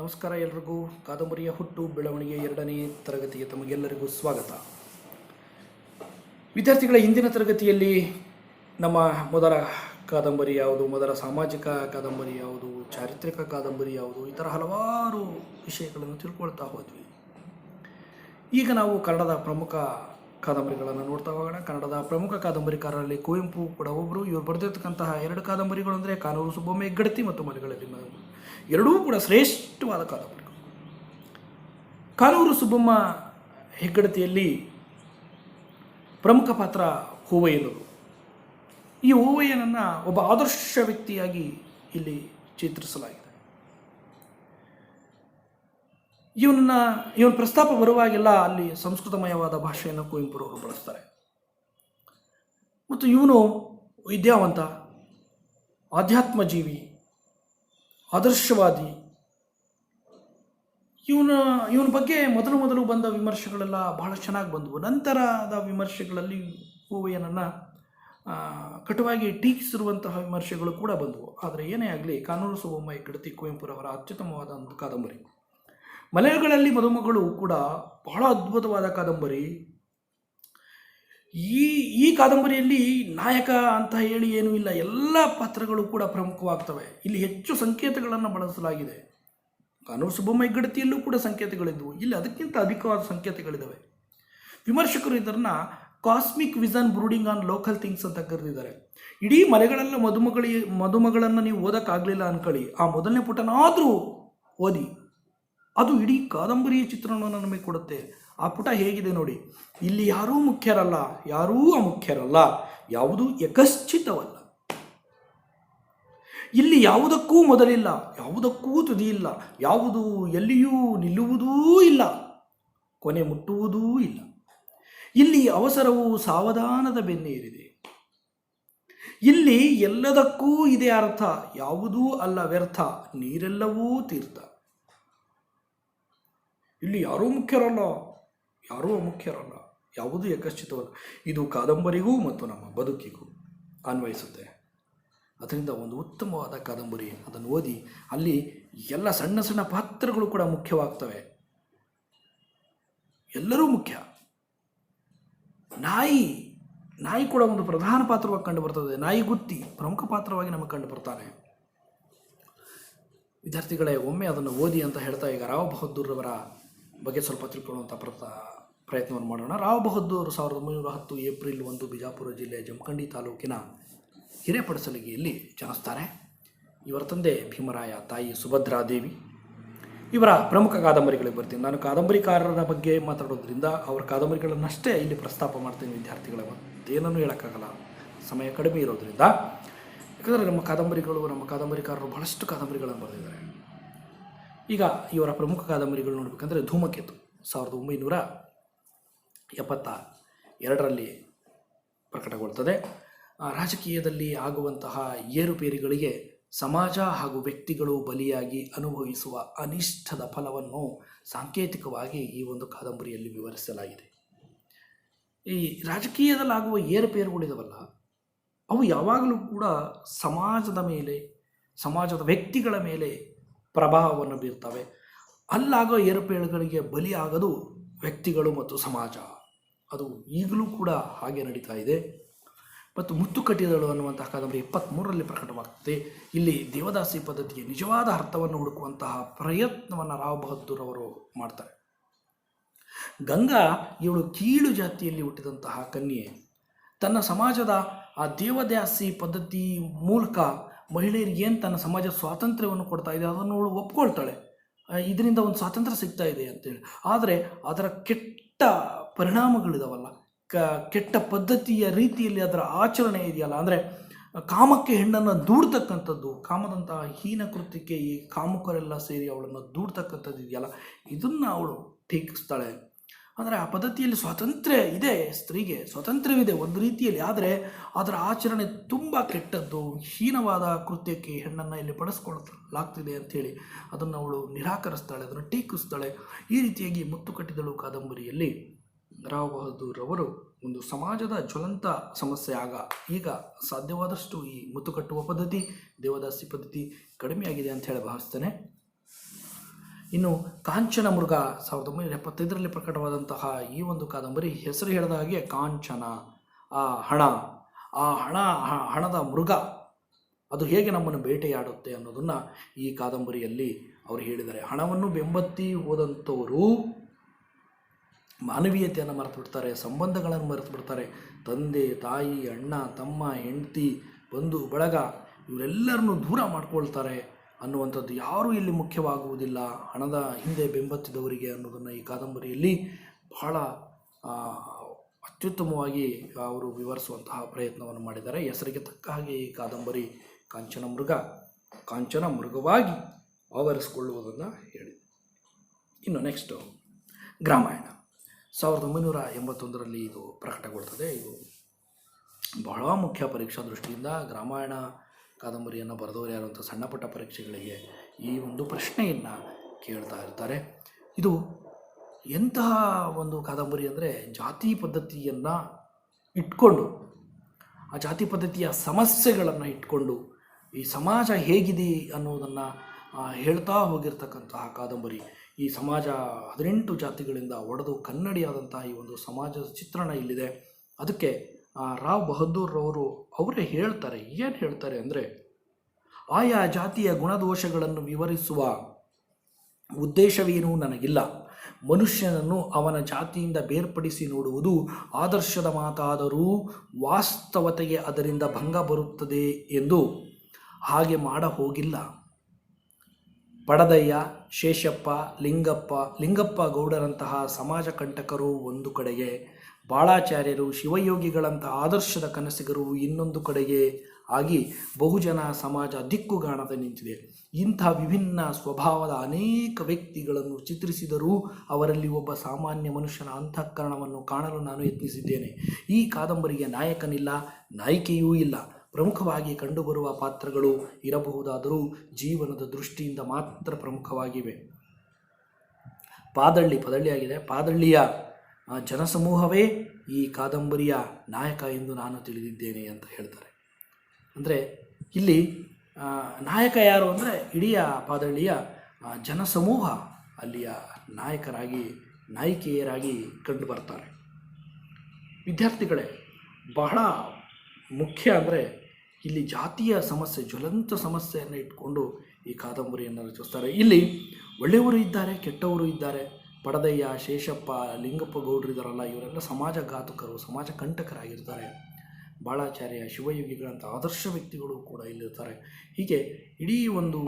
ನಮಸ್ಕಾರ ಎಲ್ರಿಗೂ. ಕಾದಂಬರಿಯ ಹುಟ್ಟು ಬೆಳವಣಿಗೆ ಎರಡನೇ ತರಗತಿಗೆ ತಮಗೆಲ್ಲರಿಗೂ ಸ್ವಾಗತ. ವಿದ್ಯಾರ್ಥಿಗಳ ಇಂದಿನ ತರಗತಿಯಲ್ಲಿ ನಮ್ಮ ಮೊದಲ ಕಾದಂಬರಿ ಯಾವುದು, ಮೊದಲ ಸಾಮಾಜಿಕ ಕಾದಂಬರಿ ಯಾವುದು, ಚಾರಿತ್ರಿಕ ಕಾದಂಬರಿ ಯಾವುದು, ಈ ಥರ ಹಲವಾರು ವಿಷಯಗಳನ್ನು ತಿಳ್ಕೊಳ್ತಾ ಹೋದ್ವಿ. ಈಗ ನಾವು ಕನ್ನಡದ ಪ್ರಮುಖ ಕಾದಂಬರಿಗಳನ್ನು ನೋಡ್ತಾ ಹೋಗೋಣ. ಕನ್ನಡದ ಪ್ರಮುಖ ಕಾದಂಬರಿಕಾರರಲ್ಲಿ ಕುವೆಂಪು ಕೂಡ ಒಬ್ಬರು ಇವರು ಬರೆದಿರ್ತಕ್ಕಂತಹ ಎರಡು ಕಾದಂಬರಿಗಳು ಅಂದರೆ ಕಾನೂರು ಸುಬ್ಬೊಮ್ಮೆ ಗಡತಿ ಮತ್ತು ಮನೆಗಳಲ್ಲಿ ಮನೆ ಎರಡೂ ಕೂಡ ಶ್ರೇಷ್ಠವಾದ ಕಾದಂಬರಿಗಳು ಕಾನೂರು ಸುಬ್ಬಮ್ಮ ಹೆಗ್ಗಡತಿಯಲ್ಲಿ ಪ್ರಮುಖ ಪಾತ್ರ ಹೂವಯ್ಯನವರು ಈ ಹೂವಯ್ಯನನ್ನು ಒಬ್ಬ ಆದರ್ಶ ವ್ಯಕ್ತಿಯಾಗಿ ಇಲ್ಲಿ ಚಿತ್ರಿಸಲಾಗಿದೆ. ಇವನನ್ನ, ಇವನ ಪ್ರಸ್ತಾಪ ಬರುವಾಗೆಲ್ಲ ಅಲ್ಲಿ ಸಂಸ್ಕೃತಮಯವಾದ ಭಾಷೆಯನ್ನು ಕುವೆಂಪುರವರು ಬಳಸ್ತಾರೆ. ಮತ್ತು ಇವನು ವಿದ್ಯಾವಂತ ಆಧ್ಯಾತ್ಮ ಜೀವಿ ಆದರ್ಶವಾದಿ. ಇವನ ಇವನ ಬಗ್ಗೆ ಮೊದಲು ಮೊದಲು ಬಂದ ವಿಮರ್ಶೆಗಳೆಲ್ಲ ಬಹಳ ಚೆನ್ನಾಗಿ ಬಂದವು. ನಂತರದ ವಿಮರ್ಶೆಗಳಲ್ಲಿ ಹೂವಯ್ಯನನ್ನು ಕಟುವಾಗಿ ಟೀಕಿಸಿರುವಂತಹ ವಿಮರ್ಶೆಗಳು ಕೂಡ ಬಂದವು. ಆದರೆ ಏನೇ ಆಗಲಿ ಕಾನೂರು ಸುಬ್ಬಮ್ಮ ಹೆಗ್ಗಡತಿ ಕುವೆಂಪುರವರ ಅತ್ಯುತ್ತಮವಾದ ಒಂದು ಕಾದಂಬರಿ. ಮಲೆಗಳಲ್ಲಿ ಮದುಮಗಳು ಕೂಡ ಬಹಳ ಅದ್ಭುತವಾದ ಕಾದಂಬರಿ. ಈ ಈ ಕಾದಂಬರಿಯಲ್ಲಿ ನಾಯಕ ಅಂತ ಹೇಳಿ ಏನೂ ಇಲ್ಲ. ಎಲ್ಲ ಪಾತ್ರಗಳು ಕೂಡ ಪ್ರಮುಖವಾಗ್ತವೆ. ಇಲ್ಲಿ ಹೆಚ್ಚು ಸಂಕೇತಗಳನ್ನು ಬಳಸಲಾಗಿದೆ. ಕಾನೂರು ಸುಬ್ಬಮ್ಮ ಗಡತಿಯಲ್ಲೂ ಕೂಡ ಸಂಕೇತಗಳಿದ್ವು. ಇಲ್ಲಿ ಅದಕ್ಕಿಂತ ಅಧಿಕವಾದ ಸಂಕೇತಗಳಿದ್ದಾವೆ ವಿಮರ್ಶಕರು ಇದನ್ನು cosmic vision brooding on local things ಅಂತ ಕರೆದಿದ್ದಾರೆ. ಇಡೀ ಮಲೆಗಳೆಲ್ಲ ಮದುಮಗಳಿ, ಮದುಮಗಳನ್ನು ನೀವು ಓದೋಕ್ಕಾಗಲಿಲ್ಲ ಅನ್ಕೊಳ್ಳಿ. ಆ ಮೊದಲನೇ ಪುಟನಾದರೂ ಓದಿ. ಅದು ಇಡೀ ಕಾದಂಬರಿಯ ಚಿತ್ರಣವನ್ನು ನಮಗೆ ಕೊಡುತ್ತೆ. ಆ ಪುಟ ಹೇಗಿದೆ ನೋಡಿ. ಇಲ್ಲಿ ಯಾರೂ ಮುಖ್ಯರಲ್ಲ, ಯಾರೂ ಅಮುಖ್ಯರಲ್ಲ, ಯಾವುದೂ ಯಕಶ್ಚಿತವಲ್ಲ. ಇಲ್ಲಿ ಯಾವುದಕ್ಕೂ ಮೊದಲಿಲ್ಲ, ಯಾವುದಕ್ಕೂ ತುದಿಯಿಲ್ಲ ಯಾವುದು ಎಲ್ಲಿಯೂ ನಿಲ್ಲುವುದೂ ಇಲ್ಲ, ಕೊನೆ ಮುಟ್ಟುವುದೂ ಇಲ್ಲ. ಇಲ್ಲಿ ಅವಸರವು ಸಾವಧಾನದ ಬೆನ್ನೇರಿದೆ ಇಲ್ಲಿ ಎಲ್ಲದಕ್ಕೂ ಇದೆ ಅರ್ಥ, ಯಾವುದೂ ಅಲ್ಲ ವ್ಯರ್ಥ, ನೀರೆಲ್ಲವೂ ತೀರ್ಥ. ಇಲ್ಲಿ ಯಾರೂ ಮುಖ್ಯರಲ್ಲ ಯಾರೂ ಅಮುಖ್ಯರಲ್ಲ ಯಾವುದೂ ಯಕಶ್ಚಿತವಲ್ಲ. ಇದು ಕಾದಂಬರಿಗೂ ಮತ್ತು ನಮ್ಮ ಬದುಕಿಗೂ ಅನ್ವಯಿಸುತ್ತೆ. ಅದರಿಂದ ಒಂದು ಉತ್ತಮವಾದ ಕಾದಂಬರಿ ಅದನ್ನು ಓದಿ ಅಲ್ಲಿ ಎಲ್ಲ ಸಣ್ಣ ಸಣ್ಣ ಪಾತ್ರಗಳು ಕೂಡ ಮುಖ್ಯವಾಗ್ತವೆ. ಎಲ್ಲರೂ ಮುಖ್ಯ. ನಾಯಿ ನಾಯಿ ಕೂಡ ಒಂದು ಪ್ರಧಾನ ಪಾತ್ರವಾಗಿ ಕಂಡು ಬರ್ತದೆ. ನಾಯಿ ಗುತ್ತಿ ಪ್ರಮುಖ ಪಾತ್ರವಾಗಿ ನಮಗೆ ಕಂಡು ಬರ್ತಾನೆ. ವಿದ್ಯಾರ್ಥಿಗಳೇ, ಒಮ್ಮೆ ಅದನ್ನು ಓದಿ ಅಂತ ಹೇಳ್ತಾ, ಈಗ ರಾವ್ ಬಹದ್ದೂರ್ರವರ ಬಗ್ಗೆ ಸ್ವಲ್ಪ ತಿಳ್ಕೊಳ್ಳುವಂಥ ಪ್ರತ ಪ್ರಯತ್ನವನ್ನು ಮಾಡೋಣ. ರಾವ್ ಬಹದ್ದೂರ್ ಸಾವಿರದ ಒಂಬೈನೂರ ಹತ್ತು ಏಪ್ರಿಲ್ ಒಂದು ಬಿಜಾಪುರ ಜಿಲ್ಲೆಯ ಜಮಖಂಡಿ ತಾಲೂಕಿನ ಹಿರೇಪಡಸಲಿಗೆಯಲ್ಲಿ ಜನಿಸ್ತಾರೆ. ಇವರ ತಂದೆ ಭೀಮರಾಯ, ತಾಯಿ ಸುಭದ್ರಾದೇವಿ ಇವರ ಪ್ರಮುಖ ಕಾದಂಬರಿಗಳಿಗೆ ಬರ್ತೀನಿ. ನಾನು ಕಾದಂಬರಿಕಾರರ ಬಗ್ಗೆ ಮಾತಾಡೋದ್ರಿಂದ ಅವರ ಕಾದಂಬರಿಗಳನ್ನಷ್ಟೇ ಇಲ್ಲಿ ಪ್ರಸ್ತಾಪ ಮಾಡ್ತೀನಿ ವಿದ್ಯಾರ್ಥಿಗಳ ಏನನ್ನೂ ಹೇಳೋಕ್ಕಾಗಲ್ಲ. ಸಮಯ ಕಡಿಮೆ ಇರೋದ್ರಿಂದ. ಯಾಕಂದರೆ ನಮ್ಮ ಕಾದಂಬರಿಗಳು, ನಮ್ಮ ಕಾದಂಬರಿಕಾರರು ಬಹಳಷ್ಟು ಕಾದಂಬರಿಗಳನ್ನು ಬರೆದಿದ್ದಾರೆ. ಈಗ ಇವರ ಪ್ರಮುಖ ಕಾದಂಬರಿಗಳು ನೋಡಬೇಕಂದ್ರೆ ಧೂಮಕೇತು. ಸಾವಿರದ ಒಂಬೈನೂರ ಎಪ್ಪತ್ತ ಎರಡರಲ್ಲಿ ಪ್ರಕಟಗೊಳ್ತದೆ. ರಾಜಕೀಯದಲ್ಲಿ ಆಗುವಂತಹ ಏರುಪೇರುಗಳಿಗೆ ಸಮಾಜ ಹಾಗೂ ವ್ಯಕ್ತಿಗಳು ಬಲಿಯಾಗಿ ಅನುಭವಿಸುವ ಅನಿಷ್ಟದ ಫಲವನ್ನು ಸಾಂಕೇತಿಕವಾಗಿ ಈ ಒಂದು ಕಾದಂಬರಿಯಲ್ಲಿ ವಿವರಿಸಲಾಗಿದೆ. ಈ ರಾಜಕೀಯದಲ್ಲಾಗುವ ಏರುಪೇರುಗಳಿದವಲ್ಲ, ಅವು ಯಾವಾಗಲೂ ಕೂಡ ಸಮಾಜದ ಮೇಲೆ, ಸಮಾಜದ ವ್ಯಕ್ತಿಗಳ ಮೇಲೆ ಪ್ರಭಾವವನ್ನು ಬೀರ್ತವೆ. ಅಲ್ಲಾಗೋ ಏರುಪೇರುಗಳಿಗೆ ಬಲಿಯಾಗದು ವ್ಯಕ್ತಿಗಳು ಮತ್ತು ಸಮಾಜ. ಅದು ಈಗಲೂ ಕೂಡ ಹಾಗೆ ನಡೀತಾ ಇದೆ. ಮತ್ತು ಮುತ್ತು ಕಟ್ಟಿದಳು ಅನ್ನುವಂತಹ ಕಾದಂಬರಿ ಇಪ್ಪತ್ತ್ಮೂರರಲ್ಲಿ ಪ್ರಕಟವಾಗ್ತದೆ. ಇಲ್ಲಿ ದೇವದಾಸಿ ಪದ್ಧತಿಗೆ ನಿಜವಾದ ಅರ್ಥವನ್ನು ಹುಡುಕುವಂತಹ ಪ್ರಯತ್ನವನ್ನು ರಾವ್ ಬಹದ್ದೂರ್ ಅವರು ಮಾಡ್ತಾರೆ. ಗಂಗಾ ಇವಳು ಕೀಳು ಜಾತಿಯಲ್ಲಿ ಹುಟ್ಟಿದಂತಹ ಕನ್ಯೆ. ತನ್ನ ಸಮಾಜದ ಆ ದೇವದಾಸಿ ಪದ್ಧತಿ ಮೂಲಕ ಮಹಿಳೆಯರಿಗೆ ಏನು ತನ್ನ ಸಮಾಜ ಸ್ವಾತಂತ್ರ್ಯವನ್ನು ಕೊಡ್ತಾ ಇದೆ ಅದನ್ನು ಅವಳು ಒಪ್ಕೊಳ್ತಾಳೆ. ಇದರಿಂದ ಒಂದು ಸ್ವಾತಂತ್ರ್ಯ ಸಿಗ್ತಾ ಇದೆ ಅಂತೇಳಿ. ಆದರೆ ಅದರ ಕೆಟ್ಟ ಪರಿಣಾಮಗಳಿದಾವಲ್ಲ. ಕ, ಕೆಟ್ಟ ಪದ್ಧತಿಯ ರೀತಿಯಲ್ಲಿ ಅದರ ಆಚರಣೆ ಇದೆಯಲ್ಲ. ಅಂದರೆ ಕಾಮಕ್ಕೆ ಹೆಣ್ಣನ್ನು ದೂಡ್ತಕ್ಕಂಥದ್ದು, ಕಾಮದಂತಹ ಹೀನ ಕೃತ್ಯಕ್ಕೆ ಈ ಕಾಮುಕರೆಲ್ಲ ಸೇರಿ ಅವಳನ್ನು ದೂಡ್ತಕ್ಕಂಥದ್ದು ಇದೆಯಲ್ಲ. ಇದನ್ನು ಅವಳು ಟೀಕಿಸ್ತಾಳೆ. ಅಂದರೆ ಆ ಪದ್ಧತಿಯಲ್ಲಿ ಸ್ವಾತಂತ್ರ್ಯ ಇದೆ, ಸ್ತ್ರೀಗೆ ಸ್ವಾತಂತ್ರ್ಯವಿದೆ ಒಂದು ರೀತಿಯಲ್ಲಿ. ಆದರೆ ಅದರ ಆಚರಣೆ ತುಂಬ ಕೆಟ್ಟದ್ದು, ಹೀನವಾದ ಕೃತ್ಯಕ್ಕೆ ಹೆಣ್ಣನ್ನು ಇಲ್ಲಿ ಬಳಸ್ಕೊಳ್ಳಲಾಗ್ತಿದೆ ಅಂಥೇಳಿ ಅದನ್ನು ಅವಳು ನಿರಾಕರಿಸ್ತಾಳೆ, ಅದನ್ನು ಟೀಕಿಸ್ತಾಳೆ. ಈ ರೀತಿಯಾಗಿ ಮುತ್ತು ಕಟ್ಟಿದಳು ಕಾದಂಬರಿಯಲ್ಲಿ ರಾವ್ ಬಹದ್ದೂರ್ ಅವರು ಒಂದು ಸಮಾಜದ ಜ್ವಲಂತ ಸಮಸ್ಯೆ ಆಗ ಈಗ ಸಾಧ್ಯವಾದಷ್ಟು ಈ ಮುತ್ತು ಕಟ್ಟುವ ಪದ್ಧತಿ, ದೇವದಾಸಿ ಪದ್ಧತಿ ಕಡಿಮೆಯಾಗಿದೆ ಅಂತ ಹೇಳಿ ಭಾವಿಸ್ತೇನೆ. ಇನ್ನು ಕಾಂಚನ ಮೃಗ ಸಾವಿರದ ಒಂಬೈನೂರ ಎಪ್ಪತ್ತೈದರಲ್ಲಿ ಪ್ರಕಟವಾದಂತಹ ಈ ಒಂದು ಕಾದಂಬರಿ ಹೆಸರು ಹೇಳಿದ ಹಾಗೆ ಕಾಂಚನ, ಆ ಹಣ ಆ ಹಣ ಹಣದ ಮೃಗ ಅದು ಹೇಗೆ ನಮ್ಮನ್ನು ಬೇಟೆಯಾಡುತ್ತೆ ಅನ್ನೋದನ್ನು ಈ ಕಾದಂಬರಿಯಲ್ಲಿ ಅವರು ಹೇಳಿದ್ದಾರೆ. ಹಣವನ್ನು ಬೆಂಬತ್ತಿ ಹೋದಂಥವರು ಮಾನವೀಯತೆಯನ್ನು ಮರೆತು ಬಿಡ್ತಾರೆ ಸಂಬಂಧಗಳನ್ನು ಮರೆತು ಬಿಡ್ತಾರೆ ತಂದೆ, ತಾಯಿ, ಅಣ್ಣ, ತಮ್ಮ, ಹೆಂಡತಿ, ಬಂಧು, ಬಳಗ ಇವರೆಲ್ಲರನ್ನು ದೂರ ಮಾಡ್ಕೊಳ್ತಾರೆ ಅನ್ನುವಂಥದ್ದು ಯಾರೂ ಇಲ್ಲಿ ಮುಖ್ಯವಾಗುವುದಿಲ್ಲ. ಹಣದ ಹಿಂದೆ ಬೆಂಬತ್ತಿದವರಿಗೆ ಅನ್ನೋದನ್ನು ಈ ಕಾದಂಬರಿಯಲ್ಲಿ ಬಹಳ ಅತ್ಯುತ್ತಮವಾಗಿ ಅವರು ವಿವರಿಸುವಂತಹ ಪ್ರಯತ್ನವನ್ನು ಮಾಡಿದ್ದಾರೆ. ಹೆಸರಿಗೆ ತಕ್ಕ ಹಾಗೆ ಈ ಕಾದಂಬರಿ ಕಾಂಚನ ಮೃಗ, ಕಾಂಚನ ಮೃಗವಾಗಿ ಆವರಿಸಿಕೊಳ್ಳುವುದನ್ನು ಹೇಳಿ. ಇನ್ನು ನೆಕ್ಸ್ಟು ಗ್ರಾಮಾಯಣ. ಸಾವಿರದ ಒಂಬೈನೂರ ಎಂಬತ್ತೊಂದರಲ್ಲಿ ಇದು ಪ್ರಕಟಗೊಳ್ತದೆ. ಇದು ಬಹಳ ಮುಖ್ಯ ಪರೀಕ್ಷಾ ದೃಷ್ಟಿಯಿಂದ ಗ್ರಾಮಾಯಣ ಕಾದಂಬರಿಯನ್ನು ಬರೆದವರು ಯಾರು ಅಂತ ಸಣ್ಣ ಪುಟ್ಟ ಪರೀಕ್ಷೆಗಳಿಗೆ ಈ ಒಂದು ಪ್ರಶ್ನೆಯನ್ನು ಕೇಳ್ತಾ ಇರ್ತಾರೆ. ಇದು ಎಂತಹ ಒಂದು ಕಾದಂಬರಿ ಅಂದರೆ ಜಾತಿ ಪದ್ಧತಿಯನ್ನು ಇಟ್ಕೊಂಡು, ಆ ಜಾತಿ ಪದ್ಧತಿಯ ಸಮಸ್ಯೆಗಳನ್ನು ಇಟ್ಕೊಂಡು ಈ ಸಮಾಜ ಹೇಗಿದೆ ಅನ್ನೋದನ್ನು ಹೇಳ್ತಾ ಹೋಗಿರ್ತಕ್ಕಂತಹ ಕಾದಂಬರಿ ಈ ಸಮಾಜ ಹದಿನೆಂಟು ಜಾತಿಗಳಿಂದ ಒಡೆದು ಕನ್ನಡಿಯಾದಂತಹ ಈ ಒಂದು ಸಮಾಜದ ಚಿತ್ರಣ ಇಲ್ಲಿದೆ. ಅದಕ್ಕೆ ರಾವ್ ಬಹದ್ದೂರ್ ಅವರು ಅವರೇ ಹೇಳ್ತಾರೆ, ಏನು ಹೇಳ್ತಾರೆ ಅಂದರೆ, ಆಯಾ ಜಾತಿಯ ಗುಣದೋಷಗಳನ್ನು ವಿವರಿಸುವ ಉದ್ದೇಶವೇನೂ ನನಗಿಲ್ಲ. ಮನುಷ್ಯನನ್ನು ಅವನ ಜಾತಿಯಿಂದ ಬೇರ್ಪಡಿಸಿ ನೋಡುವುದು ಆದರ್ಶದ ಮಾತಾದರೂ ವಾಸ್ತವತೆಗೆ ಅದರಿಂದ ಭಂಗ ಬರುತ್ತದೆ ಎಂದು ಹಾಗೆ ಮಾಡ ಹೋಗಿಲ್ಲ ಪಡದಯ್ಯ ಶೇಷಪ್ಪ, ಲಿಂಗಪ್ಪ ಲಿಂಗಪ್ಪ ಗೌಡರಂತಹ ಸಮಾಜ ಕಂಟಕರು ಒಂದು ಕಡೆಗೆ, ಬಾಳಾಚಾರ್ಯರು, ಶಿವಯೋಗಿಗಳಂತಹ ಆದರ್ಶದ ಕನಸಿಗರು ಇನ್ನೊಂದು ಕಡೆಗೆ ಆಗಿ ಬಹುಜನ ಸಮಾಜ ದಿಕ್ಕುಗಾಣದ ನಿಂತಿದೆ. ಇಂಥ ವಿಭಿನ್ನ ಸ್ವಭಾವದ ಅನೇಕ ವ್ಯಕ್ತಿಗಳನ್ನು ಚಿತ್ರಿಸಿದರೂ ಅವರಲ್ಲಿ ಒಬ್ಬ ಸಾಮಾನ್ಯ ಮನುಷ್ಯನ ಅಂತಃಕರಣವನ್ನು ಕಾಣಲು ನಾನು ಯತ್ನಿಸಿದ್ದೇನೆ. ಈ ಕಾದಂಬರಿಗೆ ನಾಯಕನಿಲ್ಲ, ನಾಯಕಿಯೂ ಇಲ್ಲ. ಪ್ರಮುಖವಾಗಿ ಕಂಡುಬರುವ ಪಾತ್ರಗಳು ಇರಬಹುದಾದರೂ ಜೀವನದ ದೃಷ್ಟಿಯಿಂದ ಮಾತ್ರ ಪ್ರಮುಖವಾಗಿವೆ. ಪಾದಳ್ಳಿ ಪದಳ್ಳಿಯಾಗಿದೆ. ಪಾದಳ್ಳಿಯ ಜನಸಮೂಹವೇ ಈ ಕಾದಂಬರಿಯ ನಾಯಕ ಎಂದು ನಾನು ತಿಳಿದಿದ್ದೇನೆ ಅಂತ ಹೇಳ್ತಾರೆ. ಅಂದರೆ ಇಲ್ಲಿ ನಾಯಕ ಯಾರು ಅಂದರೆ ಇಡೀ ಪಾದಳ್ಳಿಯ ಜನಸಮೂಹ ಅಲ್ಲಿಯ ನಾಯಕರಾಗಿ, ನಾಯಕಿಯರಾಗಿ ಕಂಡು ಬರ್ತಾರೆ. ವಿದ್ಯಾರ್ಥಿಗಳೇ, ಬಹಳ ಮುಖ್ಯ ಅಂದರೆ ಇಲ್ಲಿ ಜಾತಿಯ ಸಮಸ್ಯೆ, ಜ್ವಲಂತ ಸಮಸ್ಯೆಯನ್ನು ಇಟ್ಕೊಂಡು ಈ ಕಾದಂಬರಿಯನ್ನು ರಚಿಸ್ತಾರೆ. ಇಲ್ಲಿ ಒಳ್ಳೆಯವರು ಇದ್ದಾರೆ, ಕೆಟ್ಟವರು ಇದ್ದಾರೆ. ಪಡದಯ್ಯ, ಶೇಷಪ್ಪ, ಲಿಂಗಪ್ಪ ಗೌಡ್ರು ಇದ್ದಾರಲ್ಲ, ಇವರೆಲ್ಲ ಸಮಾಜ ಘಾತಕರು, ಸಮಾಜ ಕಂಟಕರಾಗಿರ್ತಾರೆ. ಬಾಳಾಚಾರ್ಯ ಶಿವಯೋಗಿಗಳಂಥ ಆದರ್ಶ ವ್ಯಕ್ತಿಗಳು ಕೂಡ ಇಲ್ಲಿರ್ತಾರೆ. ಹೀಗೆ ಇಡೀ ಒಂದು